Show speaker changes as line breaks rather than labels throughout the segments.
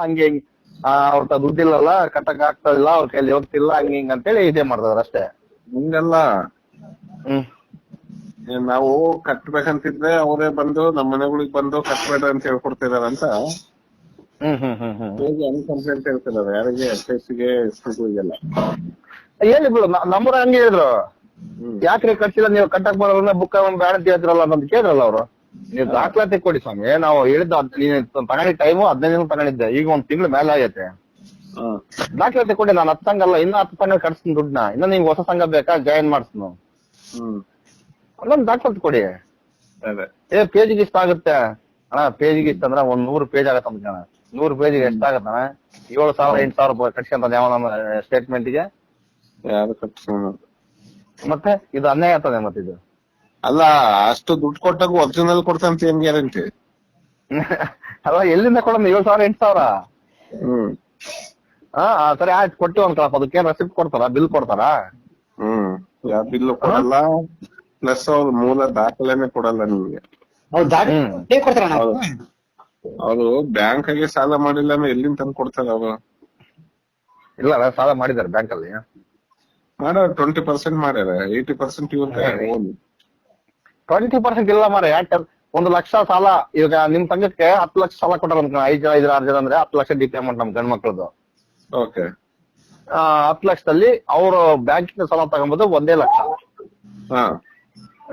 ಹಂಗೆ ಹಿಂಗ್ ಆ, ಅವ್ರ ಇಲ್ಲಲ್ಲ ದುಡ್ಡಿಲ್ಲಲ್ಲ ಕಟ್ಟಕ್ ಆಗ್ತಾ ಇಲ್ಲ ಅವ್ರ ಕೈಲಿ ಹೋಗ್ತಿಲ್ಲ ಹಂಗ ಹಿಂಗ ಅಂತೇಳಿ ಇದೇ ಮಾಡ್ತಾರ ಅಷ್ಟೇ.
ಹಿಂಗಲ್ಲ
ಹ್ಮ್.
ನಾವು ಕಟ್ಬೇಕಂತಿದ್ರೆ ಅವರೇ ಬಂದು ನಮ್ಮ ಮನೆಗಳಿಗೆ ಬಂದು ಕಟ್ಬೇಡ ಅಂತ ಹೇಳ್ಕೊಡ್ತಿದಾರ ಅಂತ.
ಹ್ಮ್ ಹ್ಮ್ ಹ್ಮ್ ಹ್ಮ್.
ಹೇಗೆ ಅನ್ಕಂಪ್ಲೇಂಟ್ ಹೇಳ್ತಿದಾರೆ. ಯಾರಿಗೆ ಎಸ್ ಎಸ್ಗೆ ಎಸ್ಗಳಿಗೆಲ್ಲ
ಹೇಳಿ ಬಿಡು ನಮ್ಮೂರ ಹಂಗೆ ಹೇಳಿದ್ರು. ಯಾಕ್ರಿ ಕಟ್ಸಿಲ್ಲ ನೀವು ಕಟ್ಟಕ್ ಬರೋಲ್ಲ ಬುಕ್ ಬೇಡ ಅಂತ ಹೇಳ್ತಿರಲ್ಲ ಅಂತ ಕೇಳಿದ್ರಲ್ಲ ಅವರು. ನೀವು ದಾಖಲಾತಿ ಕೊಡಿ ಸ್ವಾಮಿ. ನಾವು ಹೇಳಿದ್ದು ಹದ್- ನೀನು ತಗೊಂಡಿದ್ದ ಟೈಮು ಹದಿನೈದು ದಿನ ತಗೊಂಡಿದ್ದೆ. ಈಗ ಒಂದ್ ತಿಂಗಳು ಮೇಲೆ ಆಗೈತೆ.
ಹಾ.
ದಾಖಲಾತಿ ಕೊಡಿ ನಾನು ಹತ್ತು ಸಂಘ ಅಲ್ಲ ಇನ್ನ ಹತ್ತು ಸಂಘ ಕಟ್ಸ್ತೀನಿ ದುಡ್ಡನ್ನ. ಇನ್ನ ನಿಮ್ಗೆ ಹೊಸ ಸಂಘ ಬೇಕಾ ಜಾಯಿನ್ ಮಾಡಿಸ್ನು.
ಹ್ಮ್.
ಅದೊಂದು ದಾಖಲಾತಿ ಕೊಡಿ. ಏ ಪೇಜಿಗೆ ಇಷ್ಟ ಆಗುತ್ತೆ. ಅಣ್ಣ ಪೇಜಿಗೆ ಇಷ್ಟ ಅಂದ್ರೆ ಒಂದ್ ನೂರು ಪೇಜ್ ಆಗತ್ತ ಜನ ನೂರು ಪೇಜಿಗೆ ಎಷ್ಟಾಗತ್ತಣ್ಣ ಏಳು ಸಾವಿರ ಎಂಟು ಸಾವಿರ ರೂಪಾಯಿ ಕಟ್ಸ್ಕೊಂತ ಯಾವ ಸ್ಟೇಟ್ಮೆಂಟ್ಗೆ
ಯಾರು ಕಟ್ಸ್ಕೊಂಡು
ಮತ್ತೆ ಇದು ಅನ್ಯಾಯ ಆಗ್ತದೆ ಮತ್ತೆ ಇದು
ಅಲ್ಲ ಅಷ್ಟು ದುಡ್ಡು ಕೊಟ್ಟಾಗ ಒರಿಜಿನಲ್ ಕೊಡ್ತಂತ ಏನ್ ಗ್ಯಾರಂಟಿ
ಅಲ್ಲ ಎಲ್ಲಿಂದ ಕೊಡೋಣ ಏಳು ಸಾವಿರ ಎಂಟು ಸಾವಿರ?
ಹ್ಮ್.
ಹಾ ಆ, ಸರಿ ಆಯ್ತು ಕೊಟ್ಟಿವಿ ಅನ್ಕೊಳಪ್ಪ ಅದಕ್ಕೆ ರೆಸಿಪ್ಟ್ ಕೊಡ್ತಾರ? ಬಿಲ್ ಕೊಡ್ತಾರ?
ಹ್ಮ್. ಬಿಲ್ ಕೊಡಲ್ಲ. ಪ್ಲಸ್ ಅವ್ರ ಮೂಲ ದಾಖಲೆನೆ ಕೊಡಲ್ಲ ನಿಮ್ಗೆ. ಅವ್ರು ಬ್ಯಾಂಕ್ ಆಗಿ ಸಾಲ ಮಾಡಿಲ್ಲ ಅಂದ್ರೆ ಎಲ್ಲಿಂದ ತಂದು ಕೊಡ್ತಾರ ಅವರು?
ಇಲ್ಲ ಸಾಲ ಮಾಡಿದ್ದಾರೆ ಬ್ಯಾಂಕ್ ಅಲ್ಲಿ.
ಮಾಡೋ ಟ್ವೆಂಟಿ ಪರ್ಸೆಂಟ್ ಮಾಡ್ಯಾರ ಏಯ್ಟಿ ಪರ್ಸೆಂಟ್ ಇವ್ರ ಓನ್
ಟ್ವೆಂಟಿ ಪರ್ಸೆಂಟ್ ಇಲ್ಲ ಮಾರ ಯಾಕೆ ಒಂದು ಲಕ್ಷ ಸಾಲ ಈಗ ನಿಮ್ ತಂಗಕ್ಕೆ ಹತ್ತು ಲಕ್ಷ ಸಾಲ ಕೊಟ್ಟಾರ ಐದ್ ಜನ ಐದು ಆರು ಜನ ಅಂದ್ರೆ ಹತ್ತು ಲಕ್ಷ ಡಿ ಪಿ ಅಮೌಂಟ್ ನಮ್ ಗಂಡ್ ಮಕ್ಳದ್ದು
ಓಕೆ.
ಆ, ಹತ್ತು ಲಕ್ಷದಲ್ಲಿ ಅವರು ಬ್ಯಾಂಕ್ ಸಾಲ ತಗೊಂಬೋದು ಒಂದೇ ಲಕ್ಷ.
ಹಾ.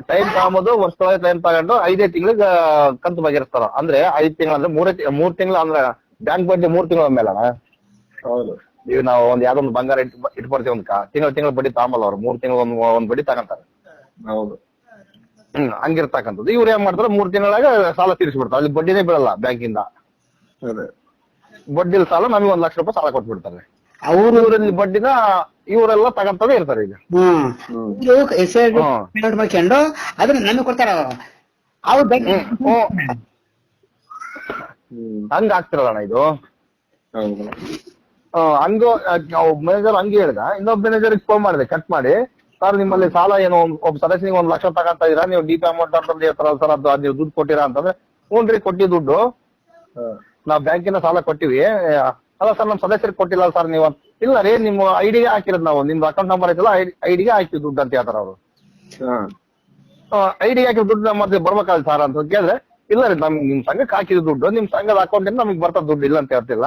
ಟೈಮ್ ತಗೊಂಬೋದು ವರ್ಷದೊಳಗೆ ಟೈಮ್ ತಗೊಂಡು ಐದೇ ತಿಂಗಳಿಗೆ ಕಂತು ಬಗೆಹರಿಸ್ತಾರ. ಅಂದ್ರೆ ಐದ್ ತಿಂಗಳು ಅಂದ್ರೆ ಮೂರೇ ಮೂರ್ ತಿಂಗಳು ಅಂದ್ರೆ ಬ್ಯಾಂಕ್ ಬಡ್ಡಿ ಮೂರ್ ತಿಂಗಳ ಮೇಲೆ
ಹೌದು.
ಈಗ ನಾವು ಒಂದ್ ಯಾವ್ದೊಂದು ಬಂಗಾರ ಇಟ್ಟು ಇಟ್ಕೊಡ್ತೀವಿ ಒಂದ್ ತಿಂಗಳ ತಿಂಗಳ ಬಡ್ಡಿ ತಗೊಂಬಲ್ಲ ಅವ್ರು. ಮೂರ್ ತಿಂಗಳ ಒಂದ್ ಒಂದ್ ಬಡ್ಡಿ ತಗೊಂತಾರೆ.
ಹೌದು.
ಹಂಗಿರ್ತಕ್ಕಂಥದ್ದು. ಇವ್ರು ಏನ್ ಮಾಡ್ತಾರೆ ಮೂರ್ ತಿಂಗಳಾಗ ಸಾಲ ತೀರಿಸ್ಬಿಡ್ತಾರೆ. ಅಲ್ಲಿ ಬಡ್ಡಿನೇ ಬೀಳಲ್ಲ ಬ್ಯಾಂಕಿಂದ
ಬಡ್ಡಿ
ಬಡ್ಡಿಲ್ ಸಾಲ ನಮಗೆ ಒಂದ್ ಲಕ್ಷ ರೂಪಾಯಿ ಸಾಲ ಕೊಟ್ಬಿಡ್ತಾರೆ.
ಅವ್ರ
ಊರಲ್ಲಿ ಬಡ್ಡಿನ ಇವರೆಲ್ಲ ತಗೊಂತದೇ ಇರ್ತಾರೆ ಈಗ.
ಹ್ಮ್. ಮಾಡ್ಕೊಂಡು ಅದನ್ನ ನಮಗೆ ಕೊಡ್ತಾರ ಅವ್ರು.
ಹಂಗ ಆಗ್ತಿರಲ್ಲ ಅಣ್ಣ ಇದು. ಹಂಗ ಮ್ಯಾನೇಜರ್ ಹಂಗೆ ಹೇಳ್ದ. ಇನ್ನೊಬ್ಬ ಮ್ಯಾನೇಜರ್ ಫೋನ್ ಮಾಡಿದೆ ಕಟ್ ಮಾಡಿ. ಸರ್ ನಿಮ್ಮಲ್ಲಿ ಸಾಲ ಏನು? ಒಬ್ಬ ಸದಸ್ಯನಿಗೆ ಒಂದ್ ಲಕ್ಷ ತಗೊಂತ ಇದೀರಾ ನೀವು ಡಿ ಪಿ ಅಮೌಂಟ್ ಅಂತಂದು ಹೇಳ್ತಾರಲ್ಲ ಸರ್ ಅದು ನೀವು ದುಡ್ಡು ಕೊಟ್ಟಿರಾ ಅಂತಂದ್ರೆ ಹ್ಞೂನ್ರಿ ಕೊಟ್ಟಿ ದುಡ್ಡು. ನಾವು ಬ್ಯಾಂಕಿನ ಸಾಲ ಕೊಟ್ಟಿವಿ. ಅಲ್ಲ ಸರ್ ನಮ್ ಸದಸ್ಯರಿಗೆ ಕೊಟ್ಟಿಲ್ಲ ಸರ್ ನೀವು ಇಲ್ಲ ರೀ ನಿಮ್ಮ ಐಡಿಗೆ ಹಾಕಿರೋದು ನಾವು. ನಿಮ್ದು ಅಕೌಂಟ್ ನಂಬರ್ ಐತಲ್ಲ ಐಡಿಗೆ ಹಾಕಿ ದುಡ್ಡು ಅಂತ ಹೇಳ್ತಾರ ಅವರು. ಐಡಿಗೆ ಹಾಕಿ ದುಡ್ಡು ನಮ್ಮ ಮತ್ತೆ ಬರ್ಬೇಕಲ್ಲ ಸರ್ ಅಂತ ಕೇಳಿದ್ರೆ ಇಲ್ಲ ರೀ ನಮ್ ನಿಮ್ ಸಂಘಕ್ಕೆ ಹಾಕಿದ ದುಡ್ಡು ನಿಮ್ ಸಂಘದ ಅಕೌಂಟ್ ಇಂದ ನಮಗೆ ಬರ್ತದ ದುಡ್ಡು ಇಲ್ಲ ಅಂತ ಹೇಳ್ತಿಲ್ಲ.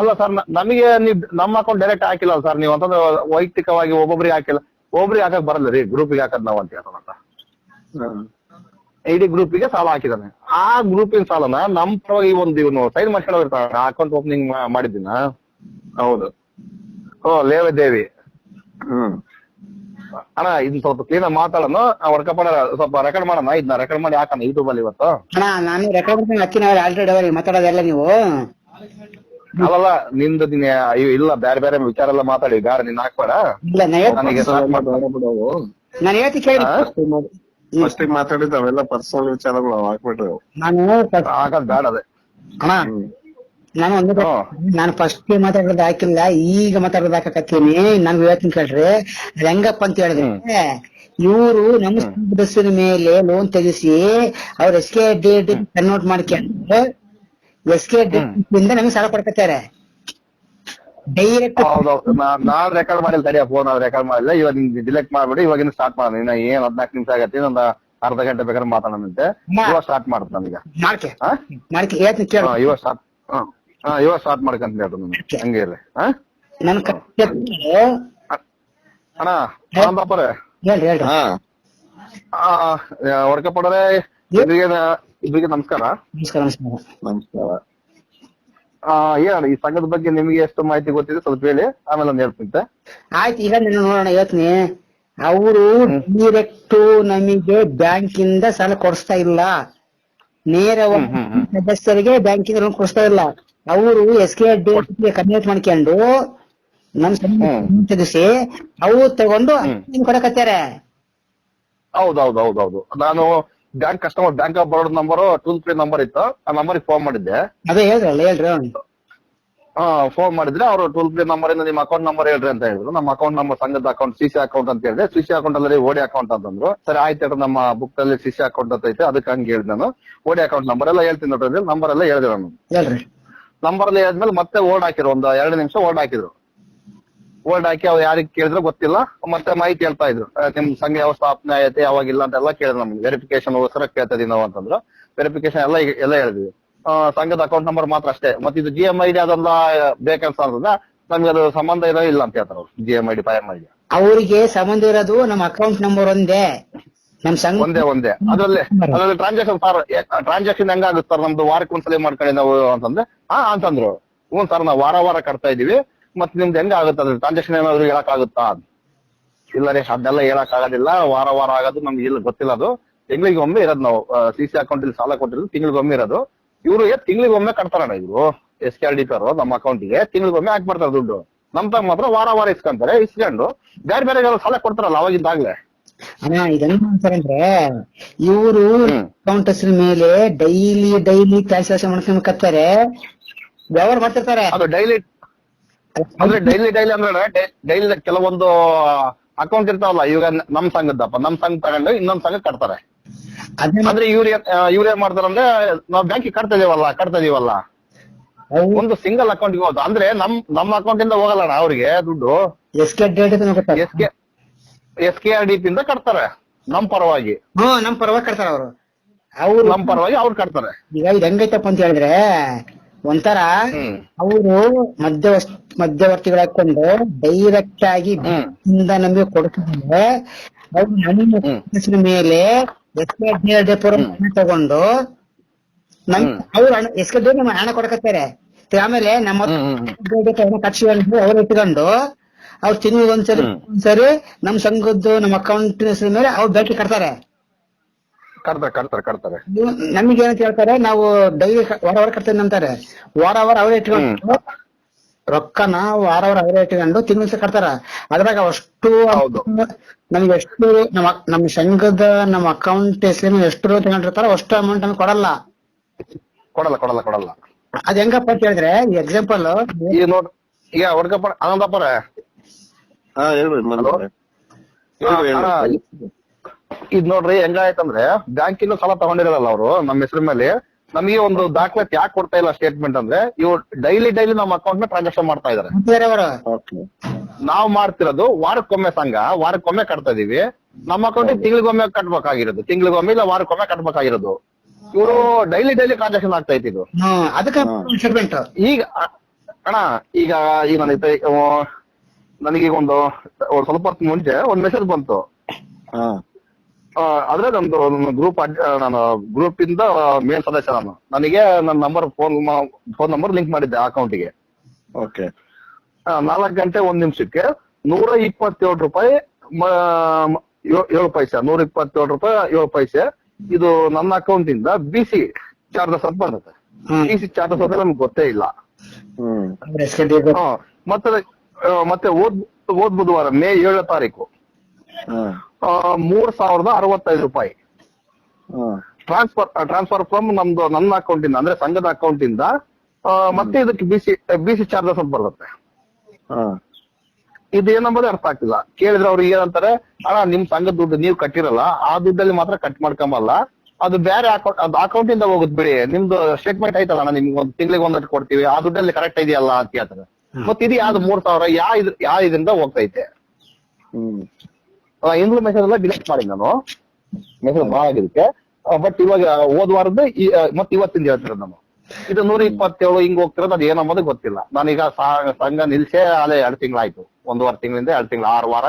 ಅಲ್ಲ ಸರ್ ನಮಗೆ ನೀವು ನಮ್ಮ ಅಕೌಂಟ್ ಡೈರೆಕ್ಟ್ ಹಾಕಿಲ್ಲ ಸರ್ ನೀವು ಅಂತಂದ್ರೆ ವೈಯಕ್ತಿಕವಾಗಿ ಒಬ್ಬೊಬ್ರಿಗೆ ಹಾಕಿಲ್ಲ. ಒಬ್ರಿಗೆ ಹಾಕಕ್ ಬರಲ್ಲ ರೀ ಗ್ರೂಪಿಗೆ ಹಾಕದ್ ನಾವು ಅಂತ ಹೇಳ್ತಾನಂತ
ಹಾ
ಇಡೀ ಗ್ರೂಪಿಗೆ ಸಾಲ ಹಾಕಿದಾನೆ ಆ ಗ್ರೂಪಿನ ಸಾಲನ ನಮ್ ಪರವಾಗಿ ಒಂದು ಇವನು ಸೈನ್ ಮಾಡ್ಕೊಂಡು ಹೋಗಿರ್ತಾನೆ. ಅಕೌಂಟ್ ಓಪನಿಂಗ್ ಮಾಡಿದ್ದೀನ?
ಹೌದು.
ಓ ಲೇವದೇವಿ
ಹ್ಮ್.
ಅಣ್ಣ ಇದನ್ನ ಸ್ವಲ್ಪ ಕ್ಲೀನ್ ಮಾತಾಡೋಣ ವರ್ಕಪ್ ಮಾಡೋಣ ಸ್ವಲ್ಪ ರೆಕಾರ್ಡ್ ಮಾಡೋಣ. ಇದನ್ನ ರೆಕಾರ್ಡ್ ಮಾಡಿ ಹಾಕೋಣ ಯೂಟ್ಯೂಬ್ ಅಲ್ಲಿ ಇವತ್ತು.
ಅಣ್ಣ ನಾನು ರೆಕಾರ್ಡ್ ಮಾಡ್ತೀನಿ ಅಕ್ಕಿನ ಆಲ್ರೆಡಿ ಅವ್ರಿಗೆ ಮಾತಾಡೋದೆಲ್ಲ ನೀವು?
ಅಲ್ಲಲ್ಲ ನಿಂದ ನೀನ್ ಅಯ್ಯೋ ಇಲ್ಲ ಬೇರೆ ಬೇರೆ ವಿಚಾರ ಎಲ್ಲ ಮಾತಾಡಿ ಗಾರ ನೀನ್ ಹಾಕ್ಬೇಡ.
ಇಲ್ಲ ನಾ
ನನಗೆ ಸಾಕ್ ಮಾಡ್-
ಬಿಡವು
ನಾನು ಕೇಳಿ?
ಫಸ್ಟ್ ಮಾತಾಡಿದ ಅವೆಲ್ಲ ಪರ್ಸನಲ್ ವಿಚಾರಗಳು ಅವ್
ನಾನು first-
ಹಾಕದ್ ಬೇಡ ಅದೇ.
ಅಣ್ಣ ನಾನು ಒಂದು. ನಾನು ಫಸ್ಟ್ ಮಾತಾಡೋದು ಹಾಕಿಲ್ಲ ಈಗ ಮಾತಾಡೋದು ಹಾಕಕತ್ತೀನಿ. ನನ್ಗೆ ಹೇಳ್ತೀನಿ ಕೇಳ್ರಿ. ರಂಗಪ್ಪ ಅಂತ ಹೇಳಿದ್ರೆ. ಇವರು ನಮ್ಮ ಸದಸ್ಯರ ಮೇಲೆ ಲೋನ್ ತೆಗಿಸಿ ಅವ್ರ ಎಸ್ ಕೆ ಡಿ ಕನ್ವರ್ಟ್ ಮಾಡ್ಕೊಂಡು ಎಸ್ ಕೆ ಇಂದ ನಮಗೆ ಸಾಲ ಕೊಡ್ಕತ್ತಾರೆ ಡೈರೆಕ್ಟ್
ನಾನ್ ರೆಕಾರ್ಡ್ ಮಾಡಿಲ್ಲ ತಡಿಯ ಫೋನ್ ರೆಕಾರ್ಡ್ ಮಾಡಿಲ್ಲ. ಇವಾಗ ನಿಮ್ಗೆ ಡಿಲೆಕ್ಟ್ ಮಾಡ್ಬಿಡಿ ಇವಾಗಿನ ಸ್ಟಾರ್ಟ್ ಮಾಡೋಣ ಇನ್ನ ಏನ್ ಹದ್ನಾಲ್ಕು ನಿಮಿಷ ಆಗತ್ತೆ ಇನ್ನೊಂದ್ ಅರ್ಧ ಗಂಟೆ ಬೇಕಾದ್ರೆ ಮಾತಾಡೋಣಂತೆ. ಇವಾಗ ಸ್ಟಾರ್ಟ್ ಮಾಡುತ್ತೆ ಈಗ
ಮಾಡ್ಕೆ.
ಇವಾಗ ಸ್ಟಾರ್ಟ್ ಹಾ ಇವಾಗ ಸ್ಟಾರ್ಟ್ ಮಾಡ್ಕಂತ ಹೇಳ್ರಿ ನಾನು. ಹಂಗೆ ಇರ್ಲಿ. ಹಾ.
ನನ್
ಅಣ್ಣ
ಹೇಳ್ರಿ ಹೇಳ್ರಿ.
ಹಾ.
ಹೊಡ್ಕಪಡರೆ ಇಬ್ಬರಿಗೆ ಇಬ್ಬರಿಗೆ ನಮಸ್ಕಾರ.
ನಮಸ್ಕಾರ ನಮಸ್ಕಾರ.
ನಮಸ್ಕಾರ.
ಆ ಈ ಸಂಘದ ಬಗ್ಗೆ ನಿಮಗೆ ಎಷ್ಟು ಮಾಹಿತಿ ಗೊತ್ತಿದೆ ಸ್ವಲ್ಪ ಹೇಳಿ ಆಮೇಲೆ ಒಂದು ಹೇಳ್ತೀನಿ.
ಆಯ್ತು ಈಗ ನೀನು ನೋಡೋಣ ಹೇಳ್ತೀನಿ. ಅವರು ಡೈರೆಕ್ಟ್ ನಮಗೆ ಬ್ಯಾಂಕಿಂದ ಸಾಲ ಕೊಡಿಸ್ತಾ ಇಲ್ಲ. ನೇರವಾಗಿ ಸದಸ್ಯರಿಗೆ ಬ್ಯಾಂಕಿಂದ ಲೋನ್ ಕೊಡಿಸ್ತಾ ಇಲ್ಲ. ಅವರು ಎಸ್ ಕೆ ಗೆ ಕನ್ವರ್ಟ್ ಮಾಡ್ಕೊಂಡು ನಮ್
ಸದಸ್ಯ
ಅವರು ಅವು ತಗೊಂಡು ಕೊಡಕತ್ತಾರೆ.
ಹೌದೌದು ಹೌದೌದು ನಾನು bank customer bank of Baroda number toll free number ಇತ್ತು. ಆ ನಂಬರ್ ಫೋನ್ ಮಾಡಿದ್ದೆ.
ಅದೇ ಹೇಳ್ರಲ್ಲ ಹೇಳ್ರಿ
ಆ ಫೋನ್ ಮಾಡಿದ್ರೆ ಅವರು ಟೂಲ್ ಫ್ರೀ ನಂಬರ್ ಇಂದ ನಿಮ್ಮ ಅಕೌಂಟ್ ನಂಬರ್ ಹೇಳ್ರಿ ಅಂತ ಹೇಳಿದ್ರು. ನಮ್ಮ ಅಕೌಂಟ್ ನಂಬರ್ ಸಂಘದ ಅಕೌಂಟ್ ಸಿಸಿ ಅಕೌಂಟ್ ಅಂತ ಹೇಳಿದೆ. ಸಿಸಿ ಅಕೌಂಟ್ ಅಲ್ಲಿ ಓಡಿ ಅಕೌಂಟ್ ಅಂತಂದ್ರು ಸರಿ ಆಯ್ತು ನಮ್ಮ ಬುಕ್ ಅಲ್ಲಿ ಸಿಸಿ ಅಕೌಂಟ್ ಅಂತ ಐತೆ ಅದಕ್ಕೆ ಹಂಗೆ ಹೇಳಿದ್ ನಾನು. ಓಡಿ ಅಕೌಂಟ್ ನಂಬರ್ ಎಲ್ಲ ಹೇಳ್ತೀನಿ ನೋಡ್ರಿ ನಂಬರ್ ಎಲ್ಲ ಹೇಳಿದೆ ನಾನು.
ಹೇಳ್ರಿ.
ನಂಬರ್ ಅಲ್ಲಿ ಹೇಳಿದ್ಮೇಲೆ ಮತ್ತೆ ಓಡ್ ಹಾಕಿದ್ರು ಒಂದು ಎರಡು ನಿಮಿಷ ಓಡ್ ಹಾಕಿದ್ರು. ಓಲ್ಡ್ ಹಾಕಿ ಅವ್ರು ಯಾರಿಗೆ ಕೇಳಿದ್ರು ಗೊತ್ತಿಲ್ಲ. ಮತ್ತೆ ಮಾಹಿತಿ ಹೇಳ್ತಾ ಇದ್ರು. ನಿಮ್ ಸಂಘ ಯಾವ ಸ್ಥಾಪನೆ ಆಯ್ತು ಯಾವಾಗಿಲ್ಲ ಅಂತೆಲ್ಲ ಕೇಳಿದ್ರು ನಮ್ಗೆ. ವೆರಿಫಿಕೇಶನ್ ಗೋಸ್ಕರ ಕೇಳ್ತಾ ಇದೀವಿ ನಾವು ಅಂತಂದ್ರು. ವೆರಿಫಿಕೇಶನ್ ಎಲ್ಲ ಎಲ್ಲ ಹೇಳಿದ್ವಿ. ಆ, ಸಂಘದ ಅಕೌಂಟ್ ನಂಬರ್ ಮಾತ್ರ ಅಷ್ಟೇ. ಮತ್ತೆ ಇದು ಜಿ ಎಂ ಐ ಡಿ ಅದೆಲ್ಲ ಬೇಕಂತ ಅಂತಂದ್ರೆ ನಮ್ಗೆ ಅದು ಸಂಬಂಧ ಇರೋ ಇಲ್ಲ ಅಂತ ಹೇಳ್ತಾರೆ ಅವ್ರು. ಜಿ ಎಂ ಐ ಡಿ ಫೈ ಎಂ ಐ ಡಿ
ಅವರಿಗೆ ಸಂಬಂಧ ಇರೋದು ನಮ್ಮ ಅಕೌಂಟ್ ನಂಬರ್ ಒಂದೇ. ನಮ್ ಸಂಘ
ಒಂದೇ ಒಂದೇ. ಅದ್ರಲ್ಲಿ ಅದ್ರಲ್ಲಿ ಟ್ರಾನ್ಸಾಕ್ಷನ್ ಸರ್ ಟ್ರಾನ್ಸಾಕ್ಷನ್ ಹೆಂಗಾಗುತ್ತೆ ಸರ್? ನಮ್ದು ವಾರಕ್ಕೆ ಒಂದ್ಸಲಿ ಮಾಡ್ಕೊಳ್ಳಿ ನಾವು ಅಂತಂದ್ರೆ ಹಾ ಅಂತಂದ್ರು. ಹ್ಞೂ ಸರ್ ನಾವು ವಾರ ವಾರ ಕಟ್ತಾ ಇದೀವಿ ಮತ್ತೆ ನಿಮ್ದು ಹೆಂಗ ಆಗುತ್ತೆ ಅದ್ರ ಟ್ರಾನ್ಸಾಕ್ಷನ್ ಏನಾದ್ರು ಹೇಳಕ್ ಆಗುತ್ತಾ ಇಲ್ಲ ರೀ ಅದನ್ನೆಲ್ಲ ಹೇಳಕ್ ಆಗೋದಿಲ್ಲ ವಾರ ವಾರ ಆಗೋದು ನಮ್ಗೆ ಇಲ್ಲ ಗೊತ್ತಿಲ್ಲ ಅದು. ತಿಂಗಳಿಗೆ ಒಮ್ಮೆ ಇರೋದು ನಾವು. ಸಿ ಸಿ ಅಕೌಂಟ್ ಇಲ್ಲಿ ಸಾಲ ಕೊಟ್ಟಿರೋದು ತಿಂಗಳಿಗೆ ಒಮ್ಮೆ ಇರೋದು. ಇವರು ತಿಂಗಳಿಗೊಮ್ಮೆ ಒಮ್ಮೆ ಕಟ್ತಾರಣ್ಣ ಇವರು ಎಸ್ ಕೆ ಆರ್ ಡಿ ಅವರು ನಮ್ಮ ಅಕೌಂಟಿಗೆ ತಿಂಗಳಿಗೊಮ್ಮೆ ಹಾಕಿ ಹಾಕ್ಬಿಡ್ತಾರೆ ದುಡ್ಡು. ನಮ್ ತಾಗ ಮಾತ್ರ ವಾರ ವಾರ ಇಸ್ಕೊಂತಾರೆ ಇಸ್ಕೊಂಡು ಬೇರೆ ಬೇರೆ ಸಾಲ ಕೊಡ್ತಾರಲ್ಲ ಅವಾಗಿದ್ದಾಗ್ಲೇ.
ಅಣ್ಣ ಇದನ್ನ ಅಂತಾರಂದ್ರೆ ಇವರು. ಅಕೌಂಟ್ ಹೆಸರು ಮೇಲೆ ಡೈಲಿ ಡೈಲಿ ಕ್ಯಾಶ್ ಮಾಡ್ಕೊಂಡ್ ಕತ್ತಾರೆ ವ್ಯವಹಾರ ಮಾಡ್ತಿರ್ತಾರೆ.
ಅದು ಡೈಲಿ ಅಂದ್ರೆ ಡೈಲಿ ಡೈಲಿ ಅಂದ್ರೆ ಡೈಲಿ ಕೆಲವೊಂದು ಅಕೌಂಟ್ ಇರ್ತಾವಲ್ಲ ಇವಾಗ ನಮ್ ಸಂಘದಪ್ಪ ನಮ್ ಸಂಘ ತಗೊಂಡು ಇನ್ನೊಂದ್ ಸಂಘ ಕಟ್ತಾರೆ. ಅಂದ್ರೆ ಇವ್ರ ಇವ್ರ ಏನ್ ಮಾಡ್ತಾರಂದ್ರೆ ನಾವ್ ಬ್ಯಾಂಕಿಗೆ ಕಟ್ತಾ ಇದೀವಲ್ಲ ಕಟ್ತಾ ಇದೀವಲ್ಲ? ಒಂದು ಸಿಂಗಲ್ ಅಕೌಂಟ್ಗೆ ಹೋದ. ಅಂದ್ರೆ ನಮ್ ನಮ್ಮ ಅಕೌಂಟ್ ಇಂದ ಹೋಗಲ್ಲ ಅವ್ರಿಗೆ ದುಡ್ಡು.
S K
S K R D P ಇಂದ ಕಟ್ತಾರೆ ನಮ್ ಪರವಾಗಿ.
ನಮ್ ಪರವಾಗಿ ಕಟ್ತಾರ ಅವರು. ಅವ್ರು
ನಮ್ ಪರವಾಗಿ ಅವ್ರು ಕಟ್ತಾರೆ.
ಈಗ ಇದು ಹೆಂಗೈತಪ್ಪ ಅಂತ ಹೇಳಿದ್ರೆ ಒಂಥರ ಅವರು ಮಧ್ಯ ಮಧ್ಯವರ್ತಿಗಳು ಹಾಕೊಂಡು ಡೈರೆಕ್ಟ್ ಆಗಿ ನಮಗೆ ಕೊಡ್ತಿದ್ರೆ ಅವ್ರು. ಮೇಲೆ ಎಸ್ ಕೆ ಡಿ ಹಣ ತಗೊಂಡು ನಮ್
ಅವ್ರ
ಅವ್ರು ಎಸ್ ಕೆ ಡಿ ನಮ್ಮ ಹಣ ಕೊಡಕತ್ತಾರೆ. ಆಮೇಲೆ ನಮ್ಮ
ಕಕ್ಷಿ
ಹಣ ಕಟ್ಸಿ ಅವ್ರು ಇಟ್ಕೊಂಡು ಅವ್ರು ತಿಂಗಳಿಗೆ ಒಂದ್ಸರಿ. ಒಂದ್ಸರಿ ನಮ್ ಸಂಘದ್ದು ನಮ್ಮ ಅಕೌಂಟ್ ಮೇಲೆ ಅವ್ರು ಬೇಟಿ ಕಟ್ತಾರೆ.
ಕಟ್ತಾರೆ ಕಟ್ತಾರೆ
ಇವ್ರು ನಮಗೆ ಏನಂತ ಹೇಳ್ತಾರೆ ನಾವು ಡೈಲಿ ವಾರ ವಾರ ಕಟ್ತೇನೆ ಅಂತಾರೆ ವಾರ ವಾರ ಅವರೇ ಇಟ್ಕೊಂಡು ರೊಕ್ಕನ ವಾರ ವಾರ ಅವರೇ ಇಟ್ಕೊಂಡು ತಿಂಗಳ ಕಟ್ತಾರ. ಅದ್ರಾಗ ಅಷ್ಟು. ನಮ್ಗೆ ಎಷ್ಟು ನಮ್ಮ ನಮ್ಮ ಸಂಘದ ನಮ್ಮ ಅಕೌಂಟ್ ಹೆಸರು ಎಷ್ಟು ತಗೊಂಡಿರ್ತಾರ ಅಷ್ಟು ಅಮೌಂಟ್ ನಮ್ಗೆ ಕೊಡಲ್ಲ.
ಕೊಡಲ್ಲ ಕೊಡಲ್ಲ ಕೊಡಲ್ಲ.
ಅದ್ ಹೆಂಗಪ್ಪ ಅಂತ ಹೇಳಿದ್ರೆ ಎಕ್ಸಾಂಪಲ್
ಈಗ ನೋಡ್ ಈಗ ಹೊಡ್ಕಪ್ಪ ಆನಂದಪ್ಪರ ಇದ್ ನೋಡ್ರಿ ಹೆಂಗಾಯ್ತಂದ್ರೆ ಬ್ಯಾಂಕಿನ ಸಾಲ ತಗೊಂಡಿರಲ್ಲ ಅವರು ನಮ್ಮ ಹೆಸರು ಮೇಲೆ ನಮಗೆ ಒಂದು ದಾಖಲಾತಿ ಯಾಕೆ ಕೊಡ್ತಾ ಇಲ್ಲ ಸ್ಟೇಟ್ಮೆಂಟ್ ಅಂದ್ರೆ ಇವ್ರು ಡೈಲಿ ಡೈಲಿ ನಮ್ಮ ಅಕೌಂಟ್ನ ಟ್ರಾನ್ಸಾಕ್ಷನ್ ಮಾಡ್ತಾ ಇದಾರೆ. ನಾವು ಮಾಡ್ತಿರೋದು ವಾರಕ್ಕೊಮ್ಮೆ ಸಂಘ ವಾರಕ್ಕೊಮ್ಮೆ ಕಟ್ತಾ ಇದೀವಿ. ನಮ್ಮ ಅಕೌಂಟ್ ತಿಂಗಳಿಗೊಮ್ಮೆ ಕಟ್ಬೇಕಾಗಿರೋದು. ತಿಂಗಳಿಗೊಮ್ಮೆ ಇಲ್ಲ ವಾರಕ್ಕೊಮ್ಮೆ ಕಟ್ಬೇಕಾಗಿರೋದು. ಇವರು ಡೈಲಿ ಡೈಲಿ ಟ್ರಾನ್ಸಾಕ್ಷನ್ ಆಗ್ತಾ ಇತ್ತು ಈಗ ಅಣ್ಣ ಈಗ ಈಗ ನನಗೆ ನನಗೀಗ ಒಂದು ಸ್ವಲ್ಪ ಹೊತ್ತು ಮುಂಚೆ ಒಂದ್ ಮೆಸೇಜ್ ಬಂತು. ಆದ್ರೆ ನಮ್ದು ಗ್ರೂಪ್ ನಾನು ಗ್ರೂಪ್ ಇಂದ ಮೇಲ್ ಸದಸ್ಯ ನಾನು. ನನಗೆ ನನ್ನ number phone phone number link ಮಾಡಿದ್ದೆ ಅಕೌಂಟಿಗೆ
ಓಕೆ.
ನಾಲ್ಕು ಗಂಟೆ ಒಂದ್ ನಿಮಿಷಕ್ಕೆ ನೂರ ಇಪ್ಪತ್ತೇಳು ರೂಪಾಯಿ ಮ- ಮ- ಏಳು ಪೈಸೆ ನೂರ ಇಪ್ಪತ್ತೇಳು ರೂಪಾಯಿ ಏಳು ಪೈಸೆ. ಇದು ನನ್ನ ಅಕೌಂಟ್ ಇಂದ ಬಿ ಸಿ ಚಾರ್ಜಸ್ ಅಂತ
ಬರ್ತದೆ.
ಬಿ ಸಿ ಚಾರ್ಜಸ್ ಅಂತ ನಮ್ಗೆ ಗೊತ್ತೇ ಇಲ್ಲ. ಮತ್ತೆ ಮತ್ತೆ ಓದ್ ಓದ್ ಬುಧವಾರ ಮೇ ಏಳನೇ ತಾರೀಕು. ಮೂರ್ ಸಾವಿರದ ಅರವತ್ತೈದು ರೂಪಾಯಿ. ಟ್ರಾನ್ಸ್ಫರ್ ಟ್ರಾನ್ಸ್ಫರ್ ಫ್ರಮ್ ನಮ್ದು ನನ್ನ ಅಕೌಂಟ್ ಇಂದ ಅಂದ್ರೆ ಸಂಘದ ಅಕೌಂಟ್ ಇಂದ ಮತ್ತೆ ಇದಕ್ಕೆ ಬಿಸಿ ಬಿಸಿ ಚಾರ್ಜಸ್ ಅಂತ ಬರುತ್ತೆ. ಇದು ಏನಂಬುದೇ ಅರ್ಥ ಆಗ್ತಿಲ್ಲ. ಕೇಳಿದ್ರೆ ಅವ್ರಿಗೆ ಏನಂತಾರೆ ಅಣ್ಣ ನಿಮ್ ಸಂಘದ ದುಡ್ಡು ನೀವು ಕಟ್ಟಿರಲ್ಲ ಆ ದುಡ್ಡಲ್ಲಿ ಮಾತ್ರ ಕಟ್ ಮಾಡ್ಕೊಂಬಲ್ಲ. ಅದು ಬೇರೆ ಅಕೌಂಟ್ ಅದು ಅಕೌಂಟ್ ಇಂದ ಹೋಗುದ್ ಬಿಡಿ. ನಿಮ್ದು ಸ್ಟೇಟ್ಮೆಂಟ್ ಆಯ್ತಲ್ಲ ಅಣ್ಣ ನಿಮ್ಗೆ ಒಂದು ತಿಂಗಳಿಗೆ ಒಂದಷ್ಟು ಕೊಡ್ತೀವಿ. ಆ ದುಡ್ಡಲ್ಲಿ ಕರೆಕ್ಟ್ ಇದೆಯಲ್ಲ ಅಂತ ಹೇಳ್ತಾರೆ. ಮತ್ತೆ ಇದು ಯಾವ್ದು ಮೂರ್ ಸಾವಿರ ಯಾ ಇದ್ರ ಯಾ ಇದರಿಂದ ಹೋಗ್ತೈತೆ.
ಹ್ಮ್.
ಇಂಗ್ಲೂ ಮೆಸೇಜ್ ಎಲ್ಲ ಡಿಲೀಟ್ ಮಾಡಿ ನಾನು. ಮೆಸೇಜ್ ಭಾಳ ಆಗಿದ್ದಕ್ಕೆ. ಬಟ್ ಇವಾಗ ಹೋದ ವಾರದ ಮತ್ತೆ ಇವತ್ತಿಂದ ಹೇಳ್ತಿರೋದು ನಾನು. ಇದು ನೂರ ಇಪ್ಪತ್ತೇಳು ಹಿಂಗ್ ಹೋಗ್ತಿರೋದು ಅದು ಏನಂಬುದು ಗೊತ್ತಿಲ್ಲ. ನಾನೀಗ ಸಂಘ ನಿಲ್ಸೇ ಅಲ್ಲೇ ಎರಡು ತಿಂಗಳಾಯ್ತು. ಒಂದೂವರೆ ತಿಂಗಳಿಂದ ಎರಡು ತಿಂಗಳು, ಆರು ವಾರ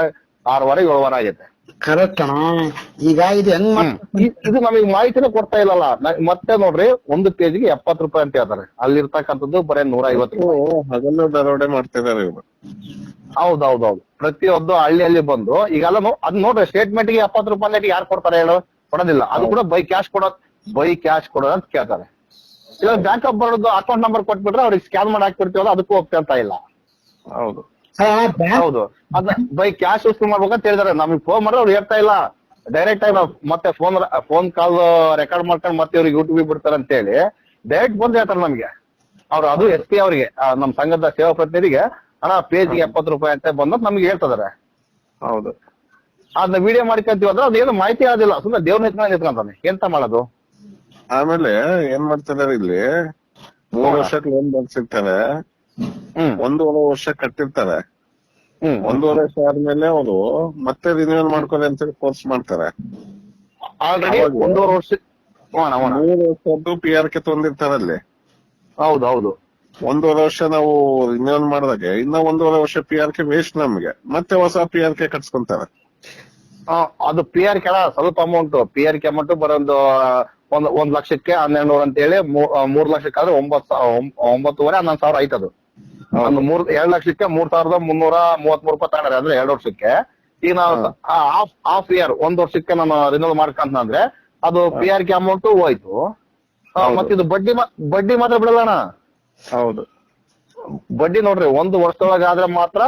ಆರು ವಾರ ಏಳು ವಾರ ಆಗೈತೆ.
ಕರೆಕ್ಟ್ ಅಣ್ಣ. ಈಗ ಇದು ಹೆಂಗ್
ಇದು ನಮಗೆ ಮಾಹಿತಿನೇ ಕೊಡ್ತಾ ಇಲ್ಲಲ್ಲ. ನ- ಮತ್ತೆ ನೋಡ್ರಿ ಒಂದು ಪೇಜ್ಗೆ ಎಪ್ಪತ್ ರೂಪಾಯಿ ಅಂತ ಹೇಳ್ತಾರೆ. ಅಲ್ಲಿರ್ತಕ್ಕಂಥದ್ದು ಬರೇ ನೂರ ಐವತ್ತು ಅದನ್ನ
ಓ ಹಗಲು ದರೋಡೆ ಮಾಡ್ತಿದಾರೆ ಇವ್ರು.
ಹೌದೌದೌದು. ಪ್ರತಿಯೊಂದು ಹಳ್ಳಿಯಲ್ಲಿ ಬಂದು ಈಗೆಲ್ಲ ನೋ- ಅದ್ ನೋಡ್ರಿ ಸ್ಟೇಟ್ಮೆಂಟ್ಗೆ ಎಪ್ಪತ್ತು ರೂಪಾಯಿ ಯಾರು ಕೊಡ್ತಾರೆ ಹೇಳು? ಕೊಡೋದಿಲ್ಲ. ಅದು ಕೂಡ ಬೈ ಕ್ಯಾಶ್ ಕೊಡೋದ್ ಬೈ ಕ್ಯಾಶ್ ಕೊಡೋದು ಅಂತ ಕೇಳ್ತಾರೆ. ಇಲ್ಲ bank of Baroda account number ಕೊಟ್ಬಿಟ್ರೆ ಅವ್ರಿಗೆ ಸ್ಕ್ಯಾನ್ ಮಾಡಿ ಹಾಕ್ಬಿಡ್ತೀವಲ್ಲ ಅದಕ್ಕೂ ಹೋಗ್ತಾ ಇಲ್ಲ.
ಹೌದು.
ಹೌದು. ಅದ ಬೈ ಕ್ಯಾಶ್ ಯೂಸ್ ಮಾಡ್ಬೇಕಂತ ಹೇಳಿದಾರೆ. ನಮಗೆ ಫೋನ್ ಮಾಡಿದ್ರೆ ಅವ್ರು ಹೇಳ್ತಾ ಇಲ್ಲ. ಡೈರೆಕ್ಟ್ ಆಗಿ ನಾವು ಮತ್ತೆ ಫೋನ್ ಫೋನ್ ಕಾಲ್ ರೆಕಾರ್ಡ್ ಮಾಡ್ಕೊಂಡು ಮತ್ತೆ ಇವ್ರಿಗೆ ಯೂಟ್ಯೂಬ್ ಬಿಡ್ತಾರೆ ಅಂತ ಹೇಳಿ ಡೈರೆಕ್ಟ್ ಬಂದ್ ಹೇಳ್ತಾರೆ ನಮ್ಗೆ. ಅವ್ರು ಅದು ಎಸ್ ಪಿ ಅವರಿಗೆ ನಮ್ಮ ಸಂಘದ ಸೇವಾ ಪ್ರತಿನಿಧಿಗೆ ಅಣ್ಣ ಪೇಜ್ಗೆ ಎಪ್ಪತ್ತು ರೂಪಾಯಿ ಅಂತ ಬಂದ್ ನಮ್ಗೆ ಹೇಳ್ತಿದಾರೆ.
ಹೌದು.
ಅದನ್ನ ವಿಡಿಯೋ ಮಾಡ್ಕೊಂತೀವಿ ಅಂದ್ರೆ ಅದೇನು ಮಾಹಿತಿ ಆದಿಲ್ಲ. ಸುಮ್ಮನೆ ದೇವ್ರ ನಿಂತ್ಕೊಂಡು ನಿಂತ್ಕೊಂತಾನೆ. ಎಂತ ಮಾಡೋದು?
ಆಮೇಲೆ ಏನ್ ಮಾಡ್ತಾರೆ ಇಲ್ಲಿ? ಮೂರ್ ವರ್ಷಕ್ಕೆ ಲೋನ್ ಬಂದ್
ಹ್ಮ್
ಒಂದೂವರೆ ವರ್ಷ ಕಟ್ಟಿರ್ತಾರೆ. ಒಂದೂವರೆ ವರ್ಷ ಆದ್ಮೇಲೆ ಅವರು ಮತ್ತೆ ರಿನ್ಯೂವಲ್ ಮಾಡ್ಕೊಳ್ಳಿ ಅಂತ ಹೇಳಿ ಫೋರ್ಸ್ ಮಾಡ್ತಾರೆ.
ಆಲ್ರೆಡಿ ಒಂದೂವರೆ ವರ್ಷ
ಮೂರು ವರ್ಷದ್ದು ಪಿ ಆರ್ ಕೆ ತಂದಿರ್ತಾರಲ್ಲಿ
ಹೌದು ಹೌದು.
ಒಂದೂವರೆ ವರ್ಷ ನಾವು ರಿನ್ಯೂವಲ್ ಮಾಡಿದಾಗ ಇನ್ನ ಒಂದೂವರೆ ವರ್ಷ ಪಿ ಆರ್ ಕೆ ವೇಸ್ಟ್ ನಮ್ಗೆ. ಮತ್ತೆ ಹೊಸ ಪಿ ಆರ್ ಕೆ ಕಟ್ಸ್ಕೊಂತಾರೆ.
ಆ, ಅದು ಪಿ ಆರ್ ಕೆ ಸ್ವಲ್ಪ amount P R K amount ಬರೋದು ಒಂದ್ ಒಂದ್ ಲಕ್ಷಕ್ಕೆ ಹನ್ನೆರಡು ನೂರ ಅಂತ ಹೇಳಿ ಮೂರ್ ಲಕ್ಷಕ್ಕೆ ಆದ್ರೆ ಒಂಬತ್ತೂವರೆ ಸಾ- ಒಂಬ- ಒಂಬತ್ತುವರೆ ಹನ್ನೊಂದು ಸಾವಿರ ಆಯ್ತದು. ಒಂದು ಮೂರ್ ಎರಡ್ ಲಕ್ಷಕ್ಕೆ ಮೂರ್ ಸಾವಿರದ ಮುನ್ನೂರ ಮೂವತ್ ಮೂರು ರೂಪಾಯಿ ತಗೊಂಡ್ರೆ ಅಂದ್ರೆ ಎರಡ್ ವರ್ಷಕ್ಕೆ. ಈಗ ನಾವು ಹಾಫ್ ಹಾಫ್ ಇಯರ್ ಒಂದ್ ವರ್ಷಕ್ಕೆ ನಾನು ರಿನೋಲ್ ಮಾಡ್ಕಂತಂದ್ರೆ ಅದು ಪಿ ಆರ್ ಕೆ ಅಮೌಂಟ್ ಹೋಯ್ತು. ಮತ್ತಿದು ಮತ್ತೆ ಇದು ಬಡ್ಡಿ ಬಡ್ಡಿ ಮಾತ್ರ ಬಿಡಲ್ಲಣ್ಣ
ಹೌದು.
ಬಡ್ಡಿ ನೋಡ್ರಿ ಒಂದು ವರ್ಷದೊಳಗಾದ್ರೆ ಮಾತ್ರ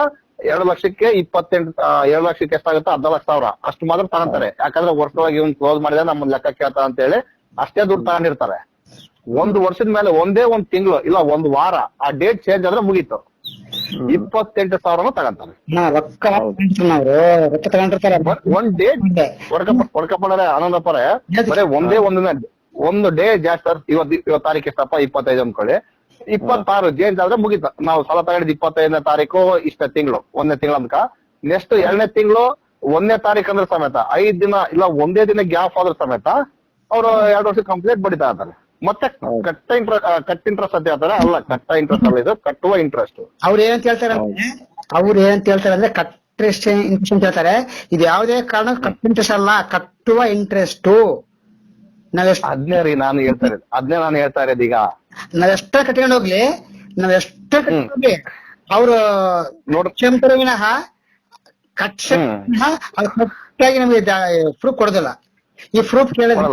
ಎರಡು ಲಕ್ಷಕ್ಕೆ ಇಪ್ಪತ್ತೆಂಟು ಎರಡು ಲಕ್ಷಕ್ಕೆ ಎಷ್ಟಾಗುತ್ತೆ? ಲಕ್ಷ ಸಾವಿರ. ಅಷ್ಟು ಮಾತ್ರ ತಗೊಂತಾರೆ. ಯಾಕಂದ್ರೆ ವರ್ಷದೊಳಗೆ ಇವ್ನು ಕ್ಲೋಸ್ ಮಾಡಿದ್ರೆ ನಮ್ಮ ಲೆಕ್ಕ ಕೇಳ್ತಾ ಅಂತ ಹೇಳಿ ಅಷ್ಟೇ ದುಡ್ಡು ತಗೊಂಡಿರ್ತಾರೆ. ಒಂದು ವರ್ಷದ ಮೇಲೆ ಒಂದೇ ಒಂದ್ ತಿಂಗಳು ಇಲ್ಲ ಒಂದ್ ವಾರ ಆ ಡೇಟ್ ಚೇಂಜ್ ಆದ್ರೆ ಮುಗೀತು. ಇಪ್ಪತ್ತೆಂಟು ಸಾವಿರ ತಗೊಂತಾರೆ.
ರೊಕ್ಕ ಒಂದೇ ರೊಕ್ಕ ತಗೊಂಡಿರ್ತಾರ
ಒಂದ್. ಡೇಟ್ ಹೊಡ್ಕಪ್ಪಣರೆ ಆನಂದಪ್ಪರೆ ಬರೇ ಒಂದೇ ಒಂದ್ ಒಂದು ಡೇ ಜಾಸ್ತಿ ಇವತ್ತು ಇವತ್ ಇವತ್ ತಾರೀಕು ಎಷ್ಟಪ್ಪ? ಇಪ್ಪತ್ತೈದು ಅನ್ಕೊಳ್ಳಿ ಇಪ್ಪತ್ತಾರು ಚೇಂಜ್ ಆದ್ರೆ ಮುಗಿತ. ನಾವು ಸಾಲ ತಗೊಂಡಿದ್ ಇಪ್ಪತ್ತೈದನೇ ತಾರೀಕು ಇಷ್ಟ ತಿಂಗಳು ಒಂದನೇ ತಿಂಗಳು ಅನ್ಕ ನೆಕ್ಸ್ಟ್ ಎರಡನೇ ತಿಂಗಳು ಒಂದನೇ ತಾರೀಕು ಅಂದ್ರೆ ಸಮೇತ ಐದ್ ದಿನ ಇಲ್ಲ ಒಂದೇ ದಿನ ಗ್ಯಾಪ್ ಆದ್ರೆ ಸಮೇತ ಅವ್ರು ಎರಡು ವರ್ಷ ಕಂಪ್ಲೀಟ್ ಬಡಿತಾ ಇರ್ತಾರೆ. ಮತ್ತೆ ಕಟ್ಟ ಇಂಟ್ರೆಸ್ಟ್ ಕಟ್ ಇಂಟ್ರೆಸ್ಟ್ ಅಂತ ಹೇಳ್ತಾರೆ ಅಲ್ಲ ಕಟ್ಟ ಇಂಟ್ರೆಸ್ಟ್ ಅಲ್ಲ ಇದು ಕಟ್ಟುವ ಇಂಟ್ರೆಸ್ಟ್
ಅವ್ರ ಏನಂತ ಹೇಳ್ತಾರೆ ಅವ್ರು ಏನಂತ ಹೇಳ್ತಾರೆ ಅಂದ್ರೆ ಕಟ್ಟ್ರೆಸ್ಟ್ ಇಂಟ್ರೆಸ್ಟ್ ಅಂತ ಹೇಳ್ತಾರೆ. ಇದು ಯಾವುದೇ ಕಾರಣ ಕಟ್ ಇಂಟ್ರೆಸ್ಟ್ ಅಲ್ಲ ಕಟ್ಟುವ ಇಂಟ್ರೆಸ್ಟ್ ನಾವೆಷ್ಟು
ಅದ್ನೇ ರೀ ನಾನು ಹೇಳ್ತಾ ಇರೋದು. ಅದ್ನೇ ನಾನು ಹೇಳ್ತಾ ಇರೋದು ಈಗ.
ನಾವೆಷ್ಟೇ ಕಟ್ಕೊಂಡು ಹೋಗ್ಲಿ ನಾವೆಷ್ಟೇ ಕಟ್ಕೊಂಡು ಹೋಗ್ಲಿ ಅವ್ರು
ನೋಡ್.
ಕ್ಷಮತರ ವಿನಃ. ಅದು ಕರೆಕ್ಟಾಗಿ ನಮಗೆ ಪ್ರೂಫ್ ಕೊಡೋದಿಲ್ಲ. ಈ ಪ್ರೂಫ್ ಕೇಳಿದ್ರೆ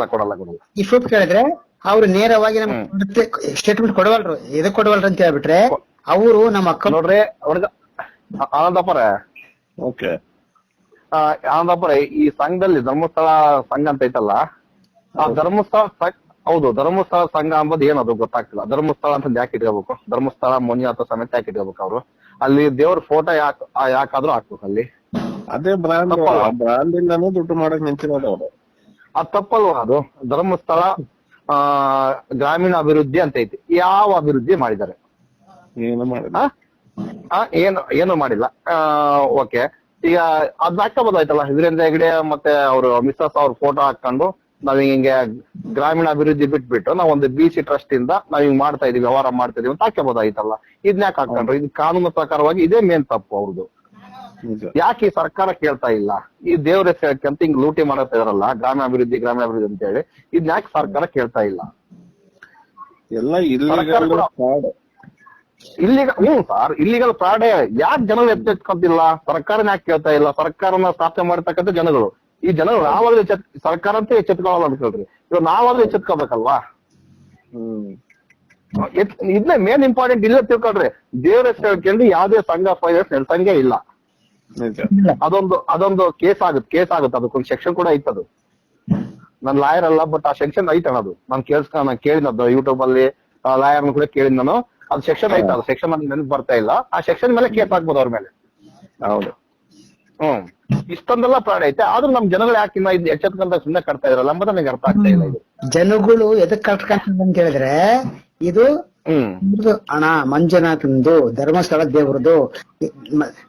ಈ ಪ್ರೂಫ್ ಕೇಳಿದ್ರೆ ಅವ್ರು ನೇರವಾಗಿ ನಮ್ಗೆ ಸ್ಟೇಟ್ಮೆಂಟ್ ಕೊಡವಲ್ರು ಎದಕ್ ಕೊಡವಲ್ರು ಅಂತ ಹೇಳ್ಬಿಟ್ರೆ ಅವರು ನಮ್ಮ ಅಕ್ಕ
ನೋಡ್ರಿ ಅವ್ರಿಗೆ ಆನಂದಪ್ಪರ
ಓಕೆ.
ಆನಂದಪ್ಪರ ಈ ಸಂಘದಲ್ಲಿ ಧರ್ಮಸ್ಥಳ ಸಂಘ ಅಂತ ಐತಲ್ಲ ಆ ಧರ್ಮಸ್ಥಳ ಹೌದು ಧರ್ಮಸ್ಥಳ ಸಂಘ ಅಂಬದ್ ಏನದು ಗೊತ್ತಾಗ್ತಿಲ್ಲ. ಧರ್ಮಸ್ಥಳ ಅಂತ ಯಾಕೆ ಇಟ್ಕೋಬೇಕು ಧರ್ಮಸ್ಥಳ ಮಂಜುನಾಥ ಸಮೇತ ಯಾಕೆ ಇಟ್ಕೋಬೇಕು ಅವರು? ಅಲ್ಲಿ ದೇವ್ರ ಫೋಟೋ ಯಾಕೆ ಯಾಕಾದ್ರೂ ಹಾಕ್ಬೇಕು ಅಲ್ಲಿ?
ಅದೇ ಬ್ರಾಂಡ್ ಬ್ರಾಂಡ್ ಇಂದಾನು ದುಡ್ಡು ಮಾಡಕ್ ನಿಂತಿರೋದು ಅವರು.
ಅದು ತಪ್ಪಲ್ವಾ ಅದು? ಧರ್ಮಸ್ಥಳ ಗ್ರಾಮೀಣ ಅಭಿವೃದ್ಧಿ ಅಂತ ಐತಿ. ಯಾವ ಅಭಿವೃದ್ಧಿ ಮಾಡಿದ್ದಾರೆ?
ಏನು ಮಾಡಿಲ್ಲ.
ಆ? ಆ, ಏನು ಏನು ಮಾಡಿಲ್ಲ. ಓಕೆ. ಈಗ ಅದ್ ಆಯ್ತಲ್ಲ ವೀರೇಂದ್ರ ಹೆಗ್ಡೆ ಮತ್ತೆ ಅವರು ಮಿಸ್ಸಸ್ ಅವ್ರ ಫೋಟೋ ಹಾಕೊಂಡು ನಾವ್ ಹಿಂಗೆ ಗ್ರಾಮೀಣ ಅಭಿವೃದ್ಧಿ ಬಿಟ್ಬಿಟ್ಟು ನಾವ್ ಒಂದು ಬಿ ಸಿ ಟ್ರಸ್ಟ್ ಇಂದ ನಾವ್ ಹಿಂಗ್ ಮಾಡ್ತಾ ಇದೀವಿ ವ್ಯವಹಾರ ಮಾಡ್ತಾ ಇದೀವಿ ಅಂತ ಹಾಕೋಬೋದಾಯ್ತಲ್ಲ ಇದನ್ನ ಯಾಕೆ ಹಾಕೊಂಡ್ರು ಇದು ಕಾನೂನು ಪ್ರಕಾರವಾಗಿ ಇದೇ ಮೇನ್ ತಪ್ಪು ಅವ್ರದ್ದು ಯಾಕೆ ಈ ಸರ್ಕಾರ ಕೇಳ್ತಾ ಇಲ್ಲ? ಈ ದೇವ್ರ ಕೆಂತ ಹಿಂಗ್ ಲೂಟಿ ಮಾಡತ್ತ ಇದಾರಲ್ಲ ಗ್ರಾಮೀಣಾಭಿವೃದ್ಧಿ ಅಭಿವೃದ್ಧಿ ಗ್ರಾಮೀಣ ಅಭಿವೃದ್ಧಿ ಅಂತ ಹೇಳಿ ಇದನ್ನ ಯಾಕೆ ಸರ್ಕಾರ ಕೇಳ್ತಾ ಇಲ್ಲ?
ಎಲ್ಲ
ಇಲ್ಲಿಗ ಹ್ಮ್ ಸರ್ ಇಲ್ಲಿಗಲ್ ಫ್ರಾಡೆ ಯಾಕೆ ಜನಗಳು ಎಚ್ಚೆತ್ಕೊಂತಿಲ್ಲ ಸರ್ಕಾರನ ಯಾಕೆ ಕೇಳ್ತಾ ಇಲ್ಲ? ಸರ್ಕಾರನ ಸ್ಥಾಪನೆ ಮಾಡ್ತಕ್ಕಂಥ ಜನಗಳು. ಈ ಜನರು ನಾವಾದ್ರೂ ಎಚ್ಚೆತ್ ಸರ್ಕಾರ ಅಂತ ಎಚ್ಚೆತ್ಕೊಳ್ಳಲ್ಲ ಅನ್ಕೊಳ್ರಿ ಇವಾಗ ನಾವಾದ್ರೂ ಎಚ್ಚೆತ್ಕೊಬೇಕಲ್ವಾ?
ಹ್ಮ್.
ಇದನ್ನ ಮೇನ್ ಇಂಪಾರ್ಟೆಂಟ್ ಇಲ್ಲ ತಿಳ್ಕೊಳ್ರಿ. ದೇವ್ರ ಹೆಸರು ಹೇಳ್ಕೊಂಡು ಯಾವ್ದೇ ಸಂಘ ಫೈನಾನ್ಸ್ ನಡೆಸಂಗೆ ಇಲ್ಲ. ಅದೊಂದು ಅದೊಂದು ಕೇಸ್ ಆಗುತ್ತೆ ಕೇಸ್ ಆಗುತ್ತೆ. ಅದಕ್ಕೊಂದು ಸೆಕ್ಷನ್ ಕೂಡ ಐತೆ ಅದು ನಾನು ಲಾಯರ್ ಅಲ್ಲ ಬಟ್ ಆ ಸೆಕ್ಷನ್ ಐತಣ್ಣ ಅದು. ನಾನು ಕೇಳಿಸ್ಕ ನಾನು ಕೇಳಿದ್ದು ಯೂಟ್ಯೂಬ್ ಅಲ್ಲಿ ಲಾಯರ್ ಕೂಡ ಕೇಳಿದ್ ನಾನು. ಅದು ಸೆಕ್ಷನ್ ಐತ ಅದು. ಸೆಕ್ಷನ್ ನನಗೆ ನೆನಪು ಬರ್ತಾ ಇಲ್ಲ. ಆ ಸೆಕ್ಷನ್ ಮೇಲೆ ಕೇಸ್ ಆಗ್ಬೋದು ಅವ್ರ ಮೇಲೆ.
ಹೌದು.
ಹ್ಮ್. ಇಷ್ಟೊಂದೆಲ್ಲ ಪ್ರಾಣ ಐತೆ. ಆದ್ರೂ ನಮ್ ಜನಗಳು ಯಾಕೆ ಇನ್ನ ಇದು ಎಚ್ಚೆತ್ಕೊಂಡ ಸುಮ್ಮನೆ ಕಟ್ತಾ ಇದ್ರಲ್ಲ ಅಂಬುದು ನನಗೆ ಅರ್ಥ ಆಗ್ತಾ ಇಲ್ಲ ಇದು.
ಜನಗಳು ಎದಕ್ ಕಟ್ಕಂತ ಅಂತ ಹೇಳಿದ್ರೆ ಇದು ಹಣ ಮಂಜುನಾಥಂದು ಧರ್ಮಸ್ಥಳ ದೇವರದು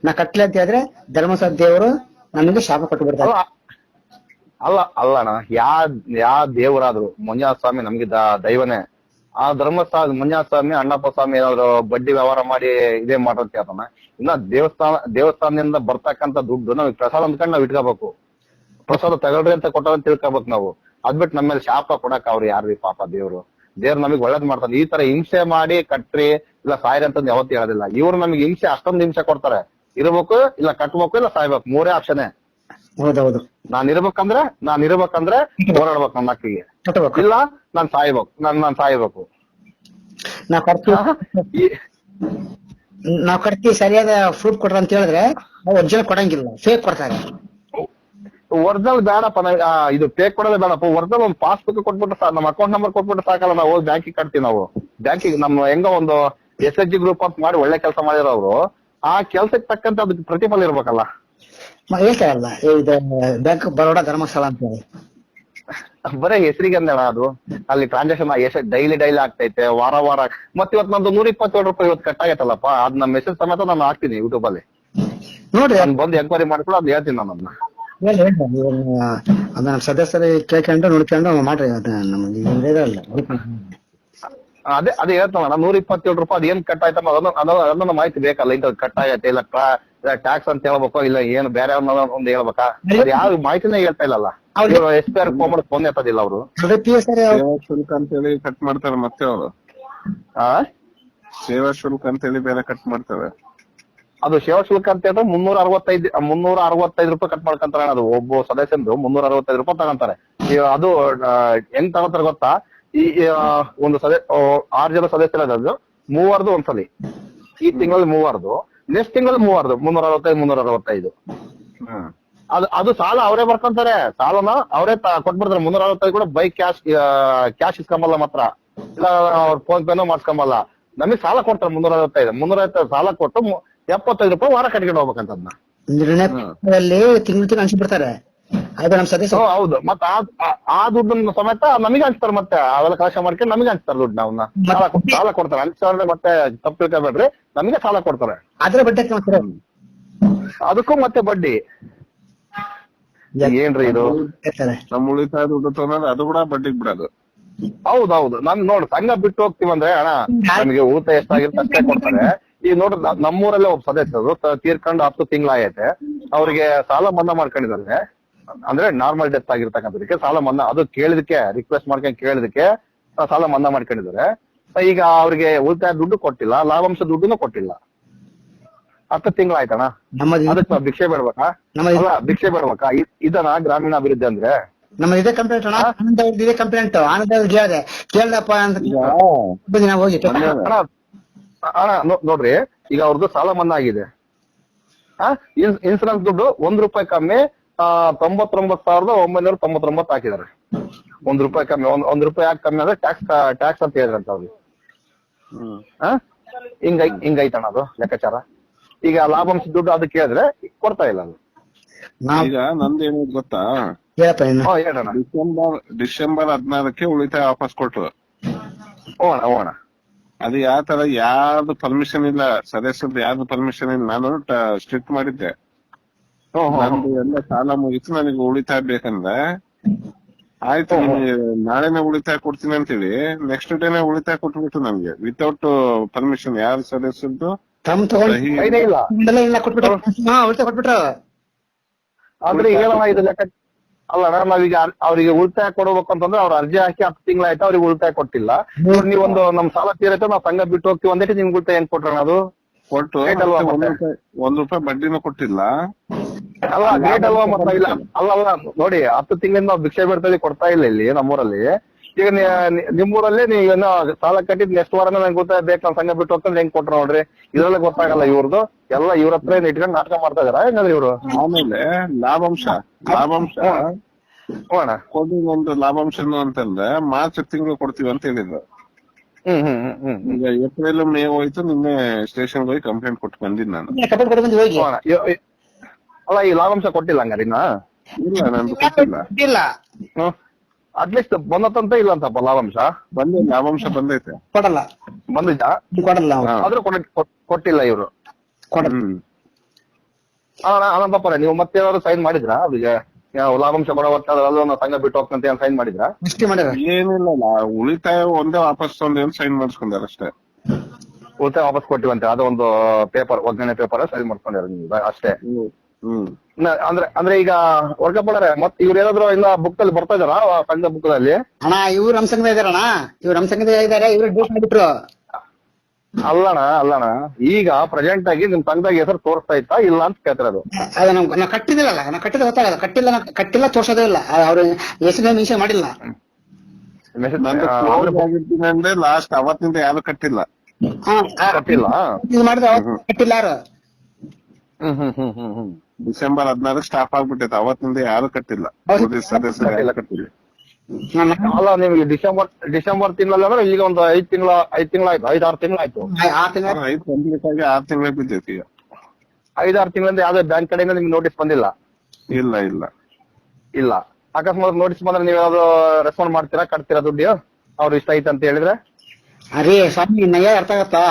ನಾ ಕಟ್ಲೆ ಅಂತ ಹೇಳಿದ್ರೆ ಧರ್ಮಸ್ಥಳ ದೇವರು ನನಗೆ ಶಾಪ ಕೊಟ್ಟು
ಅಲ್ಲ ಅಲ್ಲ ಅಣ್ಣ ಯಾ ಯಾ ದೇವರಾದ್ರು ಮಂಜುನಾಥ ಸ್ವಾಮಿ ನಮ್ಗೆ ದೈವನೇ ಆ ಧರ್ಮಸ್ಥಳ ಮಂಜುನಾಥ ಸ್ವಾಮಿ ಅಣ್ಣಪ್ಪ ಸ್ವಾಮಿ ಏನಾದ್ರು ಬಡ್ಡಿ ವ್ಯವಹಾರ ಮಾಡಿ ಇದೇ ಮಾಡೋದು ಕೇಳ್ತಾನ ಇನ್ನ ದೇವಸ್ಥಾನ ದೇವಸ್ಥಾನದಿಂದ ಬರ್ತಕ್ಕಂತ ದುಡ್ಡು ನಾವ್ ಪ್ರಸಾದ ಅಂದ್ಕೊಂಡು ನಾವ್ ಇಟ್ಕೋಬೇಕು. ಪ್ರಸಾದ ತಗೊಳ್ರಿ ಅಂತ ಕೊಟ್ಟಾರ ತಿಳ್ಕೊಬೇಕು ನಾವು. ಅದ್ಬಿಟ್ಟು ನಮ್ಮ ಮೇಲೆ ಶಾಪ ಕೊಡಕ್ ಅವ್ರು ಯಾರ್ರಿ ಪಾಪ ದೇವ್ರು? ದೇವ್ರು ನಮಗೆ ಒಳ್ಳೇದ್ ಮಾಡ್ತಾನೆ. ಈ ತರ ಹಿಂಸೆ ಮಾಡಿ ಕಟ್ರಿ ಇಲ್ಲ ಸಾಯ್ರಿ ಅಂತ ಯಾವತ್ತು ಹೇಳೋದಿಲ್ಲ. ಇವ್ರು ನಮಗೆ ಹಿಂಸೆ ಅಷ್ಟೊಂದು ಹಿಂಸೆ ಕೊಡ್ತಾರೆ. ಇರ್ಬೇಕು ಇಲ್ಲ ಕಟ್ಬೇಕು ಇಲ್ಲ ಸಾಯ್ಬೇಕು. ಮೂರೇ ಆಪ್ಷನ್
ಹೌದೌದು.
ನಾನ್ ಇರ್ಬೇಕಂದ್ರೆ ನಾನ್ ಇರ್ಬೇಕಂದ್ರೆ ಹೋರಾಡ್ಬೇಕು ನನ್ನ
ಮಕ್ಕಳಿಗೆ
ಇಲ್ಲ ನಾನ್ ಸಾಯ್ಬೇಕು. ನಾನ್ ನಾನ್ ಸಾಯ್ಬೇಕು.
ನಾವ್ ಕಟ್ತೀವಿ. ನಾವ್ ಕಟ್ತೀವಿ. ಸರಿಯಾದ ಫ್ರೂಟ್ ಕೊಡ್ರ ಅಂತ ಹೇಳಿದ್ರೆ ಒರಿಜಿನಲ್ ಕೊಡಂಗಿಲ್ಲ. ಫೇಕ್ ಕೊಡ್ತಾರೆ.
ಒರಿಜಿನಲ್ ಬೇಡಪ್ಪ ಇದು ಪೇಕ್ ಕೊಡೋದೇ ಬೇಡಪ್ಪ ಒರಿಜಿನಲ್ ಒಂದು ಪಾಸ್ಬುಕ್ ಕೊಟ್ಬಿಟ್ಟು ಸಾ- ನಮ್ಮ ಅಕೌಂಟ್ ನಂಬರ್ ಕೊಟ್ಬಿಟ್ಟು ಸಾಕಲ್ಲ ನಾವು ಹೋಗಿ ಬ್ಯಾಂಕಿಗೆ ಕಟ್ತೀವಿ ನಾವು. ಬ್ಯಾಂಕಿಗೆ ನಮ್ಮ ಹೆಂಗ ಒಂದು ಎಸ್ ಎಚ್ ಜಿ ಗ್ರೂಪ್ ಅಂತ ಮಾಡಿ ಒಳ್ಳೆ ಕೆಲಸ ಮಾಡಿರೋರು ಆ ಕೆಲ್ಸಕ್ಕೆ ತಕ್ಕಂತ ಅದಕ್ಕೆ ಪ್ರತಿಫಲ ಇರ್ಬೇಕಲ್ಲ.
ಮ- ಅಲ್ಲ? ಇದು ಬ್ಯಾಂಕ್ ಬರೋಡ ಧರ್ಮಸ್ಥಳ ಅಂತ ಬರೇ
ಬರೀ ಹೆಸರಿಗೆ ಅಂದೇಳ ಅದು. ಅಲ್ಲಿ ಟ್ರಾನ್ಸಾಕ್ಷನ್ ಎಷ್ಟು ಡೈಲಿ ಡೈಲಿ ಆಗ್ತೈತೆ ವಾರ ವಾರ. ಮತ್ತೆ ಇವತ್ತು ನಂದು ನೂರ ಇಪ್ಪತ್ತೇಳು ರೂಪಾಯಿ ಇವತ್ತು ಕಟ್ ಆಗತ್ತಲ್ಲಪ್ಪ ಅದ್ ನಮ್ಮ ಮೆಸೇಜ್ ಸಮೇತ ನಾನು ಹಾಕ್ತೀನಿ ಯೂಟ್ಯೂಬ್ ಅಲ್ಲಿ.
ನೋಡ್ರಿ.
ನಾನು ಬಂದು ಎಂಕ್ವೈರಿ ಮಾಡ್ಕೊಂಡು ಅದ್ ಹೇಳ್ತೀನಿ ನಾನು ಅದನ್ನ
ಹೇಳಿ ಹೇಳಿ ನೀವು ಅದನ್ನ ಸದಸ್ಯರು ಕೇಳ್ಕೊಂಡು ನೋಡ್ಕೊಂಡು ಮಾಡ್ರಿ ಅದನ್ನ ನಮ್ಗೆ ಇರಲ್ಲ
ಅದೇ ಅದೇ ಹೇಳ್ತಾನ ನೂರ ಇಪ್ಪತ್ತೇಳು ರೂಪಾಯಿ ಅದೇನ್ ಏನ್ ಕಟ್ ಆಯ್ತಮ್ಮ ಅದನ್ನ ಅದನ್ನ ಅದನ್ನ ಮಾಹಿತಿ ಬೇಕಲ್ಲ ಇಂತ ಕಟ್ ಆಗೈತೆ ಇಲ್ಲ ಟ್ಯಾಕ್ಸ್ ಅಂತ ಹೇಳ್ಬೇಕು ಇಲ್ಲ ಏನು ಬೇರೆ ಒಂದು ಹೇಳ್ಬೇಕಾ? ಅದು ಯಾವ ಮಾಹಿತಿನೇ ಹೇಳ್ತಾ ಇಲ್ಲಲ್ಲ. ಎಸ್ ಪಿ ಆರ್ ಫೋನ್ ಮಾಡಿ ಫೋನ್ ಎತ್ತದಿಲ್ಲ ಅವರು.
ಶುಲ್ಕ ಪಿ
ಹೇಳಿ ಕಟ್ ಮಾಡ್ತಾರೆ ಮತ್ತೆ ಅವರು.
ಆ?
ಸೇವಾ ಶುಲ್ಕ ಅಂತ ಹೇಳಿ ಬೇರೆ ಕಟ್ ಮಾಡ್ತಾರೆ.
ಅದು ಸೇವಾ ಶುಲ್ಕ ಅಂತ ಹೇಳಿದ್ರೆ ಮುನ್ನೂರ ಅರವತ್ತೈದು ಮುನ್ನೂರ ಅರವತ್ತೈದು ರೂಪಾಯಿ ಕಟ್ ಮಾಡ್ಕೊಂತಾರೆ ಅದು. ಒಬ್ಬ ಸದಸ್ಯಂದು ಮುನ್ನೂರ ಅರವತ್ತೈದು ರೂಪಾಯಿ ತಗೊಂತಾರೆ. ಅದು ಹೆಂಗ್ ತಗೋತಾರೆ ಗೊತ್ತಾ? ಈ ಒಂದು ಸದಸ್ಯ ಆರು ಜನ ಸದಸ್ಯರದ್ದು ಮೂವರ್ದು ಒಂದ್ಸಲಿ. ಈ ತಿಂಗಳಲ್ಲಿ ಮೂವರ್ದು ನೆಕ್ಸ್ಟ್ ತಿಂಗಳಲ್ಲಿ ಮೂವರ್ದು ಮುನ್ನೂರ ಅರವತ್ತೈದು ಮುನ್ನೂರ ಅರವತ್ತೈದು ಅದು ಅದು ಸಾಲ ಅವರೇ ಬರ್ಕೊಂತಾರೆ. ಸಾಲನ ಅವರೇ ಕೊಟ್ಬಿಡ್ತಾರೆ. ಮುನ್ನೂರ ಅರವತ್ತೈದು ಕೂಡ ಬೈ ಕ್ಯಾಶ್ ಕ್ಯಾಶ್ ಇಸ್ಕೊಂಬಲ್ಲ ಮಾತ್ರ. ಇಲ್ಲ, ಅವ್ರ ಫೋನ್ ಪೇನೂ ಮಾಡ್ಸ್ಕೊಂಬಲ್ಲ. ನಮಗೆ ಸಾಲ ಕೊಡ್ತಾರೆ ಮುನ್ನೂರ ಅರವತ್ತೈದು ಮುನ್ನೂರ ಸಾಲ ಕೊಟ್ಟು ಎಪ್ಪತ್ತೈದು ರೂಪಾಯಿ ವಾರ ಕಟ್ಕೊಂಡು ಹೋಗ್ಬೇಕಂತ ಅದನ್ನ
ನಿರ್ಣಯದಲ್ಲಿ ತಿಂಗಳು ತಿಂಗಳು ಸದಸ್ಯ
ಹ್ಮ್, ಹೌದು. ಮತ್ತೆ ಆ- ದುಡ್ಡನ್ನ ಸಮೇತ ನಮಗೆ ಹಂಚ್ತಾರೆ ಮತ್ತೆ. ಅವೆಲ್ಲ ಕಲೆಕ್ಷನ್ ಮಾಡ್ಕೊಂಡು ನಮಗೆ ಹಂಚ್ತಾರೆ ದುಡ್ಡು ನಾವನ್ನ ಸಾಲ ಕೊಡ್ತಾರೆ. ಸಾಲ ಸಾವಿರ ಮತ್ತೆ ತಪ್ಪು ತಿಳ್ಕೊಬೇಡ್ರಿ. ನಮಗೆ ಸಾಲ ಕೊಡ್ತಾರೆ.
ಅದ್ರ ಬಡ್ಡಿ
ಅದಕ್ಕೂ ಮತ್ತೆ ಬಡ್ಡಿ. ಏನ್ರಿ ಇದು?
ಹೇಳ್ತಾರೆ.
ನಮ್ಮ ಉಳಿತಾಯ ದುಡ್ಡು ತಗೊಂಡ್ರೆ ಅದು ಕೂಡ ಬಡ್ಡಿ ಬಿಡೋದು.
ಹೌದೌದು ನಮ್ ನೋಡ್ ಸಂಘ ಬಿಟ್ಟು ಹೋಗ್ತೀವಂದ್ರೆ ಅಣ್ಣ ನಮಗೆ ಊಟ ಎಷ್ಟಾಗಿರುತ್ತೆ ಅಷ್ಟೇ ಕೊಡ್ತಾರೆ. ಈಗ ನೋಡ್ರಿ ನಮ್ಮೂರಲ್ಲೇ ಒಬ್ಬ ಸದಸ್ಯರು ತೀರ್ಕೊಂಡು ಹತ್ತು ತಿಂಗಳಾಗೈತೆ. ಅವ್ರಿಗೆ ಸಾಲ ಮನ್ನಾ ಮಾಡ್ಕೊಂಡಿದ್ದಾರೆ. ಅಂದ್ರೆ ನಾರ್ಮಲ್ ಡೆತ್ ಆಗಿರ್ತಕ್ಕಂಥದಕ್ಕೆ ಸಾಲ ಮನ್ನಾ ಅದು ಕೇಳಿದಕ್ಕೆ ರಿಕ್ವೆಸ್ಟ್ ಮಾಡ್ಕೊಂಡು ಕೇಳಿದಕ್ಕೆ ಸಾಲ ಮನ್ನಾ ಮಾಡ್ಕೊಂಡಿದ್ದಾರೆ. ಈಗ ಅವ್ರಿಗೆ ಉಳಿತಾಯ ದುಡ್ಡು ಕೊಟ್ಟಿಲ್ಲ ಲಾಭಾಂಶ ದುಡ್ಡುನು ಕೊಟ್ಟಿಲ್ಲ. ಹತ್ತು ತಿಂಗಳಾಯ್ತಣ್ಣ. ಅದಕ್ಕೆ ನಾವ್ ಭಿಕ್ಷೆ ಬೇಡ್ಬೇಕಾ? ಅಲ್ಲ ಭಿಕ್ಷೆ ಬೇಡ್ಬೇಕಾ? ಇದನ್ನ ಗ್ರಾಮೀಣ ಅಭಿವೃದ್ಧಿ ಅಂದ್ರೆ?
ನಮ್ಮ ಇದೇ ಕಂಪ್ಲೇಂಟ್ ಅಣ್ಣ. ಆನಂದ್ ಅವ್ರದ್ದು ಇದೇ ಕಂಪ್ಲೇಂಟ್ ಆನಂದ್ ಅವ್ರಿಗೆ ಕೇಳಿದೆ. ಕೇಳ್ದಪ್ಪ ಅಂತ ಹೋಗಿ.
ಅಣ್ಣ ನೋಡ್ರಿ ಈಗ ಅವ್ರದ್ದು ಸಾಲ ಮನ್ನಾ ಆಗಿದೆ. ಆ ಇನ್ಸೂರೆನ್ಸ್ ದುಡ್ಡು ಒಂದ್ ರೂಪಾಯಿ ಕಮ್ಮಿ ಆ ತೊಂಬತ್ತೊಂಬತ್ತು ಸಾವಿರದ ಒಂಬೈನೂರ ತೊಂಬತ್ತೊಂಬತ್ತು ಹಾಕಿದ್ದಾರೆ. ಒಂದ್ ರೂಪಾಯಿ ಕಮ್ಮಿ ಒಂದ್ ಒಂದ್ ರೂಪಾಯಿ ಯಾಕೆ ಕಮ್ಮಿ ಅಂದ್ರೆ ಟ್ಯಾಕ್ಸ್ ಟ್ಯಾಕ್ಸ್ ಅಂತ ಹೇಳಿದ್ರಂತ ಅವ್ರಿಗೆ
ಹ್ಮ್
ಆ ಹಿಂಗೈ ಹಿಂಗೈತಣ್ಣ ಅದು ಲೆಕ್ಕಾಚಾರ. ಈಗ ಲಾಭಾಂಶ ದುಡ್ಡು ಅದಕ್ಕೆ ಕೇಳಿದ್ರೆ ಕೊಡ್ತಾ ಇಲ್ಲ ಅದು
ಈಗ ನಂದೇನು ಗೊತ್ತಾ? ಡಿಸೆಂಬರ್ ಡಿಸೆಂಬರ್ ಹದಿನಾರಕ್ಕೆ ಉಳಿತಾಯ ವಾಪಸ್ ಕೊಟ್ರು.
ಹೋಣ ಅಣ್ಣ
ಅದು ಯಾವ ತರ ಯಾವ್ದು ಪರ್ಮಿಷನ್ ಇಲ್ಲ ಸದಸ್ಯರದ್ದು ಯಾವ್ದು ಪರ್ಮಿಷನ್ ಇಲ್ಲ ನಾನು ಸ್ಟ್ರಿಕ್ಟ್ ಮಾಡಿದ್ದೆ. ಎಲ್ಲ ಸಾಲ ಮುಗಿತು ನನಗೆ ಉಳಿತಾಯ ಬೇಕಂದ್ರೆ ಆಯ್ತು ನಾಳೆನೇ ಉಳಿತಾಯ ಕೊಡ್ತೀನಿ ಅಂತೇಳಿ ನೆಕ್ಸ್ಟ್ ಡೇನೆ ಉಳಿತಾಯ ಕೊಟ್ಬಿಟ್ಟು ನಮ್ಗೆ. ವಿತೌಟ್ ಪರ್ಮಿಷನ್ ಯಾರು ಸದಸ್ಯರದ್ದು
ತಮ್ಮ ತಗೊಂಡ್
ಸಹಿ
ಕೈನೇ ಇಲ್ಲ.
ತಗೊಂಡೆಲ್ಲ ಇಲ್ಲ ಕೊಟ್ಬಿಟ್ರು. ಹಾ ಉಳಿತಾಯ ಕೊಟ್ಬಿಟ್ರು.
ಆದ್ರೆ ಇದು ಲೆಕ್ಕ ಅಲ್ಲ ಮೇಡಮ್ ನಾವೀಗ ಅವರಿಗೆ ಅವ್ರಿಗೆ ಉಳಿತಾಯ ಕೊಡಬೇಕು ಅಂತಂದ್ರೆ ಅವ್ರ ಅರ್ಜಿ ಹಾಕಿ ಹತ್ತು ತಿಂಗಳಾಯ್ತು ಅವ್ರಿಗೆ ಉಳಿತಾಯ ಕೊಟ್ಟಿಲ್ಲ. ಇವ್ರು ನೀವೊಂದು ನಮ್ ಸಾಲ ತೀರೈತೆ ನಾವು ಸಂಘ ಬಿಟ್ಟು ಹೋಗ್ತೀವಿ ಒಂದೇ ನಿಮ್ಗೆ ಉಳಿತಾಯ ಏನ್ ಕೊಟ್ರಣ ಅದು?
ಕೊಟ್ಟು
Rate ಅಲ್ವಾ
ಮತ್ತೆ ಒಂದ್ ರೂಪಾಯಿ ಒಂದ್ ರೂಪಾಯಿ ಬಡ್ಡಿನೂ ಕೊಟ್ಟಿಲ್ಲ.
ಅಲ್ಲ ಗ್ರೇಟ್ ಅಲ್ವಾ ಮತ್ತೆ ಇಲ್ಲ. ಅಲ್ಲ ಅಲ್ಲ ನೋಡಿ ಹತ್ತು ತಿಂಗಳಿಂದ ನಾವು ಭಿಕ್ಷೆ ಬಿಡ್ತಾ ಇದೀವಿ, ಕೊಡ್ತಾ ಇಲ್ಲ ಇಲ್ಲಿ ನಮ್ಮೂರಲ್ಲಿ. ಈಗ ನಿಮ್ಮೂರಲ್ಲೇ ನೀವು ಏನೋ ಸಾಲ ಕಟ್ಟಿದ್ ನೆಕ್ಸ್ಟ್ ವಾರ ನಂಗೆ ಉಳಿತಾಯ ಬೇಕು ನಾನು ಸಂಘ ಬಿಟ್ಟು ಹೋಗ್ತಾನೆ ಹೆಂಗ್ ಕೊಟ್ರ ನೋಡ್ರಿ. ಇದ್ರಲ್ಲೇ ಗೊತ್ತಾಗಲ್ಲ ಇವ್ರದ್ದು ಎಲ್ಲ ಇವ್ರ ಹತ್ರ ಇಟ್ಕೊಂಡು ನಾಟಕ ಮಾಡ್ತಾ ಇದಾರ? ಹೆಂಗಂದ್ರೆ ಇವ್ರು?
ಆಮೇಲೆ ಲಾಭಾಂಶ ಲಾಭಾಂಶ ಹೋಣ ಒಂದು ಲಾಭಾಂಶ ಅಂತಂದ್ರೆ ಮಾರ್ಚ್ ತಿಂಗಳು ಕೊಡ್ತೀವಿ ಅಂತ ಹೇಳಿದ್ರು.
ಹ್ಮ್ ಹ್ಮ್ ಹ್ಮ್ ಹ್ಮ್ ಹ್ಮ್.
ಈಗ ಏಪ್ರಿಲ್ ಮೇ ಹೋಯ್ತು ನಿನ್ನೆ ಸ್ಟೇಷನ್ ಹೋಗಿ ಕಂಪ್ಲೇಂಟ್ ಕೊಟ್ಟು ಬಂದಿದ್ ನಾನು
ಅಲ್ಲ ಈ ಲಾಭಾಂಶ ಕೊಟ್ಟಿಲ್ಲ ಹಂಗಾರೆ ಇನ್ನ?
ಇಲ್ಲ ನಾನು ಕೊಟ್ಟಿಲ್ಲ.
ಇಲ್ಲ.
ಹ್ಮ್. ಅಟ್ಲೀಸ್ಟ್ ಬಂದತ್ತಂತ ಇಲ್ಲ ಅಂತಪ್ಪ ಲಾಭಾಂಶ
ಬಂದೆ ಲಾಭಾಂಶ ಬಂದೈತೆ.
ಕೊಡಲ್ಲ.
ಬಂದಿದ್ದ
ಕೊಡಲ್ಲ
ಆದ್ರೂ ಕೊಡ- ಕೊಟ್ಟಿಲ್ಲ ಇವರು. ಅನಂತಪ್ಪರ ನೀವು ಮತ್ತೆ ಏನಾದ್ರು ಸೈನ್ ಮಾಡಿದ್ರಾ? ಅವ್ರಿಗೆ ಲಾಭಾಂಶ ಕೊಡೋ ಹೊತ್ತಾದ್ರಲ್ಲೂ ನಾವು ಸಂಘ ಬಿಟ್ಟು ಹೋಗ್ತಂತ ಏನ್ ಸೈನ್ ಮಾಡಿದ್ರಾ?
ಏನಿಲ್ಲ ಉಳಿತಾಯ ಒಂದೇ ವಾಪಸ್ ಒಂದ್ ಏನ್ ಸೈನ್ ಮಾಡಿಸ್ಕೊಂಡಾರ ಅಷ್ಟೇ.
ಉಳಿತಾಯ ವಾಪಸ್ ಕೊಟ್ಟಿವಂತೆ ಅದೊಂದು ಪೇಪರ್ ಒಗ್ಗರಣೆ ಪೇಪರ್ ಸೈನ್ ಮಾಡ್ಕೊಂಡ್ಯಾರ ನೀವು ಅಷ್ಟೇ.
ಹ್ಮ್
ನ- ಅಂದ್ರೆ ಅಂದ್ರೆ ಈಗ ವರ್ಗಪಡರೆ ಮತ್ತೆ ಇವ್ರು ಏನಾದ್ರು ಇನ್ನ ಬುಕ್ ಅಲ್ಲಿ ಬರ್ತಾ ಇದಾರ ಸಂಘ ಬುಕ್ ಅಲ್ಲಿ?
ಅಣ್ಣ ಇವ್ರು ನಮ್ ಸಂಘದ ಇದಾರಣ ಇವ್ರು ನಮ್ ಸಂಘದ ಇದಾರೆ ಇವ್ರು ಡ್ಯೂಸ್ ಮಾಡ್ಬಿಟ್ರು.
ಅಲ್ಲಣ್ಣ ಅಲ್ಲಣ್ಣ. ಈಗ ಪ್ರೆಸೆಂಟ್ ಆಗಿ ನಿಮ್ ಸಂಘದಾಗ ಹೆಸರು ತೋರಿಸ್ತಾ ಇತ್ತಾ? ಇಲ್ಲ ಅಂತ ಕೇಳ್ತಿರೋದು
ಅದ. ನಾವು ಕಟ್ಟಿದಿಲ್ಲ ಕಟ್ಟಿದಿಲ್ಲಲ್ಲ ನಾ ಕಟ್ಟಿದ ಗೊತ್ತಾಗಲ್ಲ. ಕಟ್ಟಿಲ್ಲ ಕಟ್ಟಿಲ್ಲ ತೋರ್ಸೋದೇ ಇಲ್ಲ. ಅವ್ರ ಹೆಸರು ಮೆನ್ಷನ್ ಮಾಡಿಲ್ಲ.
ಅಂದ್ರೆ ಲಾಸ್ಟ್ ಅವತ್ತಿಂದ ಯಾರು ಕಟ್ಟಿಲ್ಲ.
ಹಾ, ಆ-
ಕಟ್ಟಿಲ್ಲ?
ಇದು ಮಾಡಿದ್ರೆ ಅವತ್ತು ಕಟ್ಟಿಲ್ಲ ಯಾರು?
ಹ್ಮ್ ಹ್ಮ್ ಹ್ಮ್ ಹ್ಮ್ ಹ್ಮ್.
ಡಿಸೆಂಬರ್ ಹದಿನಾರು ಸ್ಟಾಪ್ ಆಗ್ಬಿಟ್ಟೈತೆ ಅವತ್ತಿಂದ ಯಾರು ಕಟ್ಟಿಲ್ಲ. ಸದಸ್ಯರು ಯಾರು ಕಟ್ಟಿಲ್ಲ.
ನಾನು-
ಅಲ್ಲ ನಿಮ್ಗೆ ಡಿಸೆಂಬರ್ ಡಿಸೆಂಬರ್ ತಿಂಗಳಲ್ಲಿ ಅಂದ್ರೆ ಈಗ ಒಂದು ಐದ್ ತಿಂಗಳ ಐದ್ ತಿಂಗಳಾಯ್ತು ಐದಾರು ತಿಂಗಳಾಯ್ತು
ಆ- ಆ ತಿಂಗಳ
ಐದು ಕಂಪ್ಲೀಟ್ ಆಗಿ ಆರು ತಿಂಗಳ ಬಿದ್ದೈತಿ ಈಗ.
ಐದಾರು ತಿಂಗಳಿಂದ ಯಾವ್ದೇ ಬ್ಯಾಂಕ್ ಕಡೆಯಿಂದ ನಿಮ್ಗೆ ನೋಟಿಸ್ ಬಂದಿಲ್ಲ?
ಇಲ್ಲ ಇಲ್ಲ.
ಇಲ್ಲ. ಅಕಸ್ಮಾತ್ ನೋಟಿಸ್ ಬಂದ್ರೆ ನೀವು ಯಾವ್ದು ರೆಸ್ಪಾಂಡ್ ಮಾಡ್ತೀರಾ ಕಟ್ತೀರಾ ದುಡ್ಡು ಅವ್ರು ಇಷ್ಟ ಐತೆ ಅಂತ ಹೇಳಿದ್ರೆ?
ಅರೇ ಸ್ವಾಮಿ ನಯ ಅರ್ಥ ಆಗತ್ತಾ?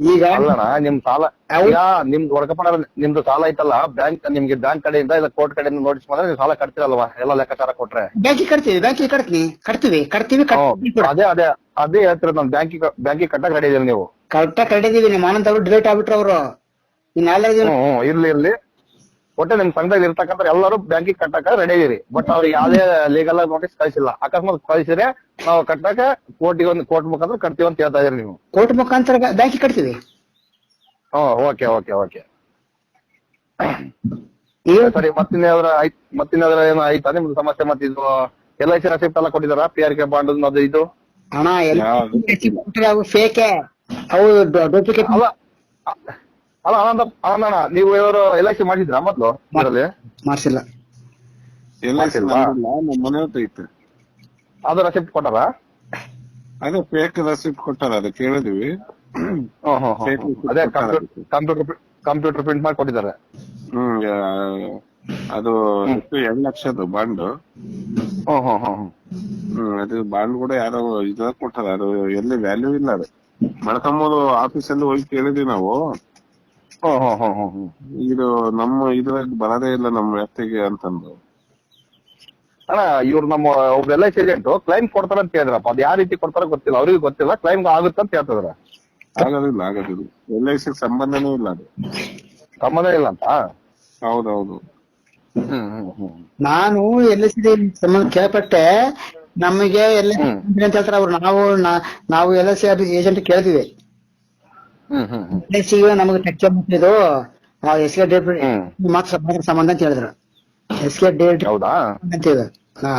ಈಗ
ಅಲ್ಲಣ್ಣ ನಿಮ್ ಸಾಲ. ಈಗ ನಿಮ್ದು ವರ್ಗಪಣ ನಿಮ್ದು ಸಾಲ ಐತಲ್ಲ ಬ್ಯಾಂಕ್ ನಿಮ್ಗೆ ಬ್ಯಾಂಕ್ ಕಡೆಯಿಂದ ಇಲ್ಲ ಕೋರ್ಟ್ ಕಡೆಯಿಂದ ನೋಟಿಸ್ ಮಾಡಿದ್ರೆ ನೀವು ಸಾಲ ಕಟ್ತಿರಲ್ವಾ? ಎಲ್ಲ ಲೆಕ್ಕಾಚಾರ ಕೊಟ್ರೆ.
ಬ್ಯಾಂಕಿಗೆ ಕಟ್ತೀವಿ ಬ್ಯಾಂಕಿಗೆ ಕಟ್ತೀನಿ. ಕಟ್ತೀವಿ ಕಟ್ತೀವಿ
ಅದೇ ಅದೇ ಅದೇ ಹೇಳ್ತಿರೋದು ನಾನು. ಬ್ಯಾಂಕಿಗೆ ಬ್ಯಾಂಕಿಗೆ ಕಟ್ಟಕ್ ರೆಡಿ ಇದೀವಿ ನೀವು.
ಕರೆಕ್ಟಾಗಿ ಕಟ್ಟಿದೀವಿ ನಿಮ್ಮ ಆನಂದ್ ಅವರು ಡಿಲೇಟ್ ಆಗ್ಬಿಟ್ರು ಅವರು. ಇನ್ನು ಇಲ್ಲಿ ದಿನ
ಹ್ಮ್ ಹ್ಮ್, ಇರ್ಲಿ ಇರ್ಲಿ. ಒಟ್ಟೆ ನಿಮ್ ಸಂಘದಲ್ಲಿ ಇರ್ತಕ್ಕಂಥ ಎಲ್ಲರೂ ಬ್ಯಾಂಕಿಗೆ ಕಟ್ಟಕ ರೆಡಿ ಇದೀರಿ. ಬಟ್ ಅವ್ರಿಗೆ ಯಾವ್ದೇ ಲೀಗಲ್ ಆಗಿ ನೋಟಿಸ್ ಕಳಿಸಿಲ್ಲ. ಅಕಸ್ಮಾತ್ ಕಳಿಸಿದ್ರೆ ನಾವು ಕಟ್ಟಕ ಕೋರ್ಟಿಗೆ ಒಂದು ಕೋರ್ಟ್ ಮುಖಾಂತರ ಕಟ್ತೀವಿ ಅಂತ ಹೇಳ್ತಾ ಇದೀರಿ ನೀವು.
ಕೋರ್ಟ್ ಮುಖಾಂತರ ಬ್ಯಾಂಕಿಗೆ ಕಟ್ತೀವಿ?
ಹ್ಮ್ ಓಕೆ ಓಕೆ ಓಕೆ ಸರಿ ಮತ್ತಿನ್ಯಾವ್ರ ಐತ್ ಮತ್ತಿನ್ಯಾವ್ರ ಏನೋ ಐತಾ ನಿಮ್ದು ಸಮಸ್ಯೆ ಮತ್ತೆ ಇದು ಎಲ್ ಐ ಸಿ ರೆಸಿಪ್ಟ್ ಎಲ್ಲ ಕೊಟ್ಟಿದಾರ? ಪಿ ಆರ್ ಕೆ ಬಾಂಡ್ ಅದು ಇದು?
ಹಣ ಎಲ್ಲ ಫೇಕೆ ಅವು ಡೂಪ್ಲಿಕೇಟ್
ಅಲ್ಲ ಅಲ್ಲ ಆನಂದ ಆನಂದಣ್ಣ ನೀವು ಇವರು ಎಲ್ ಐ ಸಿ ಮಾಡಿದ್ರಾ ಮೊದ್ಲು ಇದರಲ್ಲಿ?
ಮಾಡ್ಸಿಲ್ಲ.
ಎಲ್ಲ
ಮಾಡ್ಸಿಲ್ವಾ?
ನಮ್ಮ ಮನೆ ಹತ್ರ ಐತೆ
ಅದು ರೆಸಿಪ್ಟ್ ಕೊಟ್ಟಾರ?
ಅದೇ ಫೇಕ್ ರೆಸಿಪ್ಟ್ ಕೊಟ್ಟಾರ ಅದು ಕೇಳಿದ್ವಿ.
ಹ್ಮ್ ಹ್ಮ್ ಹ್ಮ್.
Fake receipt
ಅದೇ ಕಂಪ್ಯೂಟರ್ ಕಂಪ್ಯೂಟರ್ ಪ್ರಿಂಟ್ ಮಾಡಿ ಕೊಟ್ಟಿದ್ದಾರೆ.
ಹ್ಮ್ ಅದು ಎಷ್ಟು ಎರಡ್ ಲಕ್ಷದ ಬಾಂಡ್.
ಹ್ಮ್ ಹ್ಮ್ ಹ್ಮ್ ಹ್ಮ್.
ಹ್ಮ್ ಅದು ಬಾಂಡ್ ಕೂಡ ಯಾರೋ ಇದಾಗ ಕೊಟ್ಟಾರ ಅದು ಎಲ್ಲಿ ವ್ಯಾಲ್ಯೂ ಇಲ್ಲ ಅದು. ಮಳ್ಕೊಂಬೋದು ಆಫೀಸಲ್ಲಿ ಹೋಗಿ ಕೇಳಿದ್ವಿ ನಾವು. ಇದು ನಮ್ಮ ಇದ್ರಲ್ಲಿ ಬರದೇ ಇಲ್ಲ ನಮ್ಮ ವ್ಯಕ್ತಿಗೆ ಅಂತಂದು.
ಅಣ್ಣ ಇವ್ರು ನಮ್ಮ ಒಬ್ರು L I C agent claim ಕೊಡ್ತಾರ ಅಂತ ಹೇಳಿದ್ರಪ್ಪ. ಅದು ಯಾವ ರೀತಿ ಕೊಡ್ತಾರ ಗೊತ್ತಿಲ್ಲ. ಅವ್ರಿಗೆ ಗೊತ್ತಿಲ್ಲ. ಕ್ಲೈಮ್ ಆಗುತ್ತೆ ಅಂತ ಹೇಳ್ತಿದಾರೆ.
ಆಗೋದಿಲ್ಲ ಆಗೋದಿಲ್ಲ. ಎಲ್ ಐ ಸಿ ಸಂಬಂಧನೇ ಇಲ್ಲ ಅದು.
ಸಂಬಂಧ ಇಲ್ಲ ಅಂತ?
ಹೌದೌದು.
ನಾನು ಎಲ್ ಎಸ್ ಸಂಬಂಧ ಕೇಳ್ಪಟ್ಟೆ. ನಮಗೆ ಎಲ್ಲ
ಹ್ಮ್.
ಅಂತ ಹೇಳ್ತಾರೆ. ಅವ್ರು ನಾವು ನಾವು ಎಲ್ ಐ ಸಿ ಏಜೆಂಟ್ ಕೇಳಿದ್ವಿ ಎಲ್ ಸಿ ನಮಗೆ ಟಚ್ ಇದು ಎಸ್ ಕೆ ಡೇಟ್. ಮಾತ್ರ ಸಂಬಂಧ ಅಂತ ಹೇಳಿದ್ರು. ಎಸ್ ಕೆ ಡೇಟ್
ಹೌದಾ?
ಅಂತ ಇದೆ ಹಾ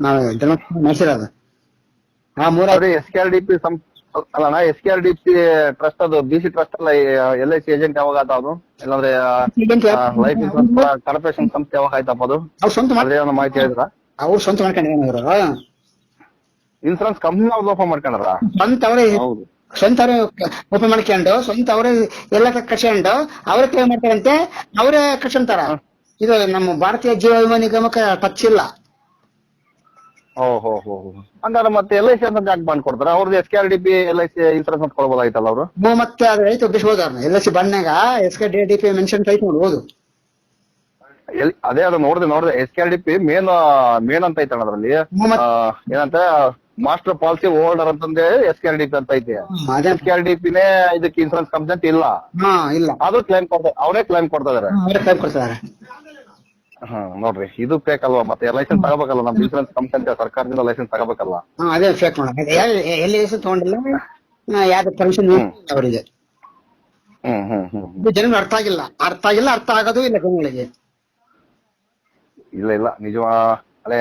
ನಾವು ಜನ ಮಾಡಿಸಿರೋದು ಆ ಮೂರ
S K R D P ಅಲ್ಲಣ್ಣ S K R D P trust ಅದು ಬಿ ಸಿ ಟ್ರಸ್ಟ್ ಅಲ್ಲ ಎಲ್ ಐ ಸಿ ಏಜೆಂಟ್ ಯಾವಾಗ ಆತ ಅದು? ಇಲ್ಲಾಂದ್ರೆ ಲೈಫ್ ಇನ್ಶೂರೆನ್ಸ್ ಕಾರ್ಪೊರೇಷನ್ ಸಂಸ್ಥೆ ಯಾವಾಗ ಆಯ್ತಪ್ಪ ಅದು?
ಅವ್ರು ಸ್ವಂತ
ಮಾಹಿತಿ ಹೇಳಿದ್ರ?
ಅವ್ರು ಸ್ವಂತ ಮಾಡ್ಕೊಂಡಿದ್ರು
ಇನ್ಸೂರೆನ್ಸ್ ಕಂಪ್ನಿ ಅವ್ರು ಲೋಪ ಮಾಡ್ಕೊಂಡ್ರ
ಸ್ವಂತ ಅವರೇ
ಹೌದು.
ಸ್ವಂತ ಅವರೇ ಓಪನ್ ಮಾಡ್ಕೊಂಡು ಸ್ವಂತ ಅವರೇ ಎಲ್ಲ ಕಟ್ಕೊಂಡು ಅವರೇ ಪೇ ಮಾಡ್ತಾರಂತೆ ಅವರೇ ಕಟ್ಕೊಂತಾರ ಇದು ನಮ್ಮ ಭಾರತೀಯ ಜೀವ ವಿಮಾ ನಿಗಮಕ್ಕೆ ಟಚ್ ಇಲ್ಲ
ಓ ಹೋ. ಮತ್ತೆ ಎಲ್ ಐ ಸಿ ಅಂತ ಯಾಕೆ ಬಾಂಡ್ ಕೊಡ್ತಾರೆ ಅವ್ರದ್ದು S K R D P L I C insurance ಅಂತ ಕೊಡ್ಬೋದಾಯ್ತಲ್ಲ ಅವರು?
ಮತ್ತೆ ಅದು ಐತೆ ಒಪ್ಪಿಸ್ಬೋದು ಅವ್ರನ್ನ I C ಬಣ್ಣಾಗ S K D P mention type ನೋಡ್ಬೋದು
ಎಲ್- ಅದೇ ಅದು ನೋಡಿದೆ ನೋಡಿದೆ. S K R D P main main ಅಂತ ಐತೆ ಅದ್ರಲ್ಲಿ. ಏನಂತ? Master policy holder ಅಂತಂದೇ S K R D P ಅಂತ ಐತೆ.
ಅದೇ.
ಎಸ್ ಕೆ ಆರ್ ಡಿ ಪಿನೇ ಇದಕ್ಕೆ ಇನ್ಸೂರೆನ್ಸ್ ಕಂಪ್ನಿ ಅಂತ ಇಲ್ಲ.
ಹಾ ಇಲ್ಲ.
ಅದು ಕ್ಲೈಮ್ ಕೊಡ್ತಾರೆ ಅವರೇ ಕ್ಲೈಮ್ ಕೊಡ್ತಾ ಇದಾರೆ
ಅವರೇ ಕೊಡ್ತಾರೆ
ಹ್ಮ್ ನೋಡ್ರಿ ಇದು ಫೇಕ್ ಅಲ್ವಾ? ಮತ್ತೆ ಲೈಸೆನ್ಸ್ ತಗೋಬೇಕಲ್ಲ ನಮ್ ಇನ್ಸೂರೆನ್ಸ್ ಕಂಪ್ನಿ ಅಂತ ಸರ್ಕಾರದಿಂದ ಲೈಸೆನ್ಸ್ ತಗೋಬೇಕಲ್ಲ.
ಹಾ ಅದೇ ಫೇಕ್ ನೋಡ ಎಲ್ಲಿ ಹೆಸರು ತಗೊಂಡಿಲ್ಲ? ಯಾವ್ದು ಪರ್ಮಿಷನ್ ಅವರಿಗೆ.
ಹ್ಮ್ ಹ್ಮ್ ಹ್ಮ್.
ಇದು ಅರ್ಥ ಆಗಿಲ್ಲ. ಅರ್ಥ ಆಗಿಲ್ಲ ಅರ್ಥ ಆಗೋದು ಇಲ್ಲ ಜನಗಳಿಗೆ.
ಇಲ್ಲ ಇಲ್ಲ. ನಿಜ ಹಳೆ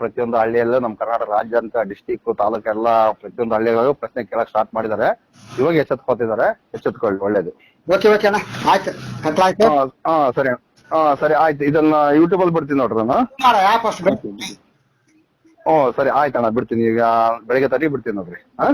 ಪ್ರತಿಯೊಂದು ಹಳ್ಳಿಯಲ್ಲೂ ನಮ್ಮ ಕರ್ನಾಟಕ ರಾಜ್ಯ ಅಂತ ಡಿಸ್ಟಿಕ್ ತಾಲೂಕು ಎಲ್ಲ ಪ್ರತಿಯೊಂದು ಹಳ್ಳಿಗಳು ಪ್ರಶ್ನೆ ಕೇಳಕ್ ಸ್ಟಾರ್ಟ್ ಮಾಡಿದ್ದಾರೆ. ಇವಾಗ ಎಚ್ಚೆತ್ಕೋತಿದ್ದಾರೆ ಎಚ್ಚೆತ್ಕೊಳ್ಳಿ ಒಳ್ಳೇದು.
ಓಕೆ ಓಕೆ ಅಣ್ಣ. ಆಯ್ತು.
ಹಾ ಸರಿ. ಹಾ ಸರಿ ಆಯ್ತು. ಇದನ್ನ ಯೂಟ್ಯೂಬ್ ಅಲ್ಲಿ ಬಿಡ್ತೀನಿ ನೋಡ್ರಿ ನಾನು.
ಅಷ್ಟು
ಹ್ಞೂ ಸರಿ ಆಯ್ತಣ್ಣ ಬಿಡ್ತೀನಿ. ಈಗ ಬೆಳಿಗ್ಗೆ ತಟಿ ಬಿಡ್ತೀನಿ ನೋಡ್ರಿ. ಹಾ?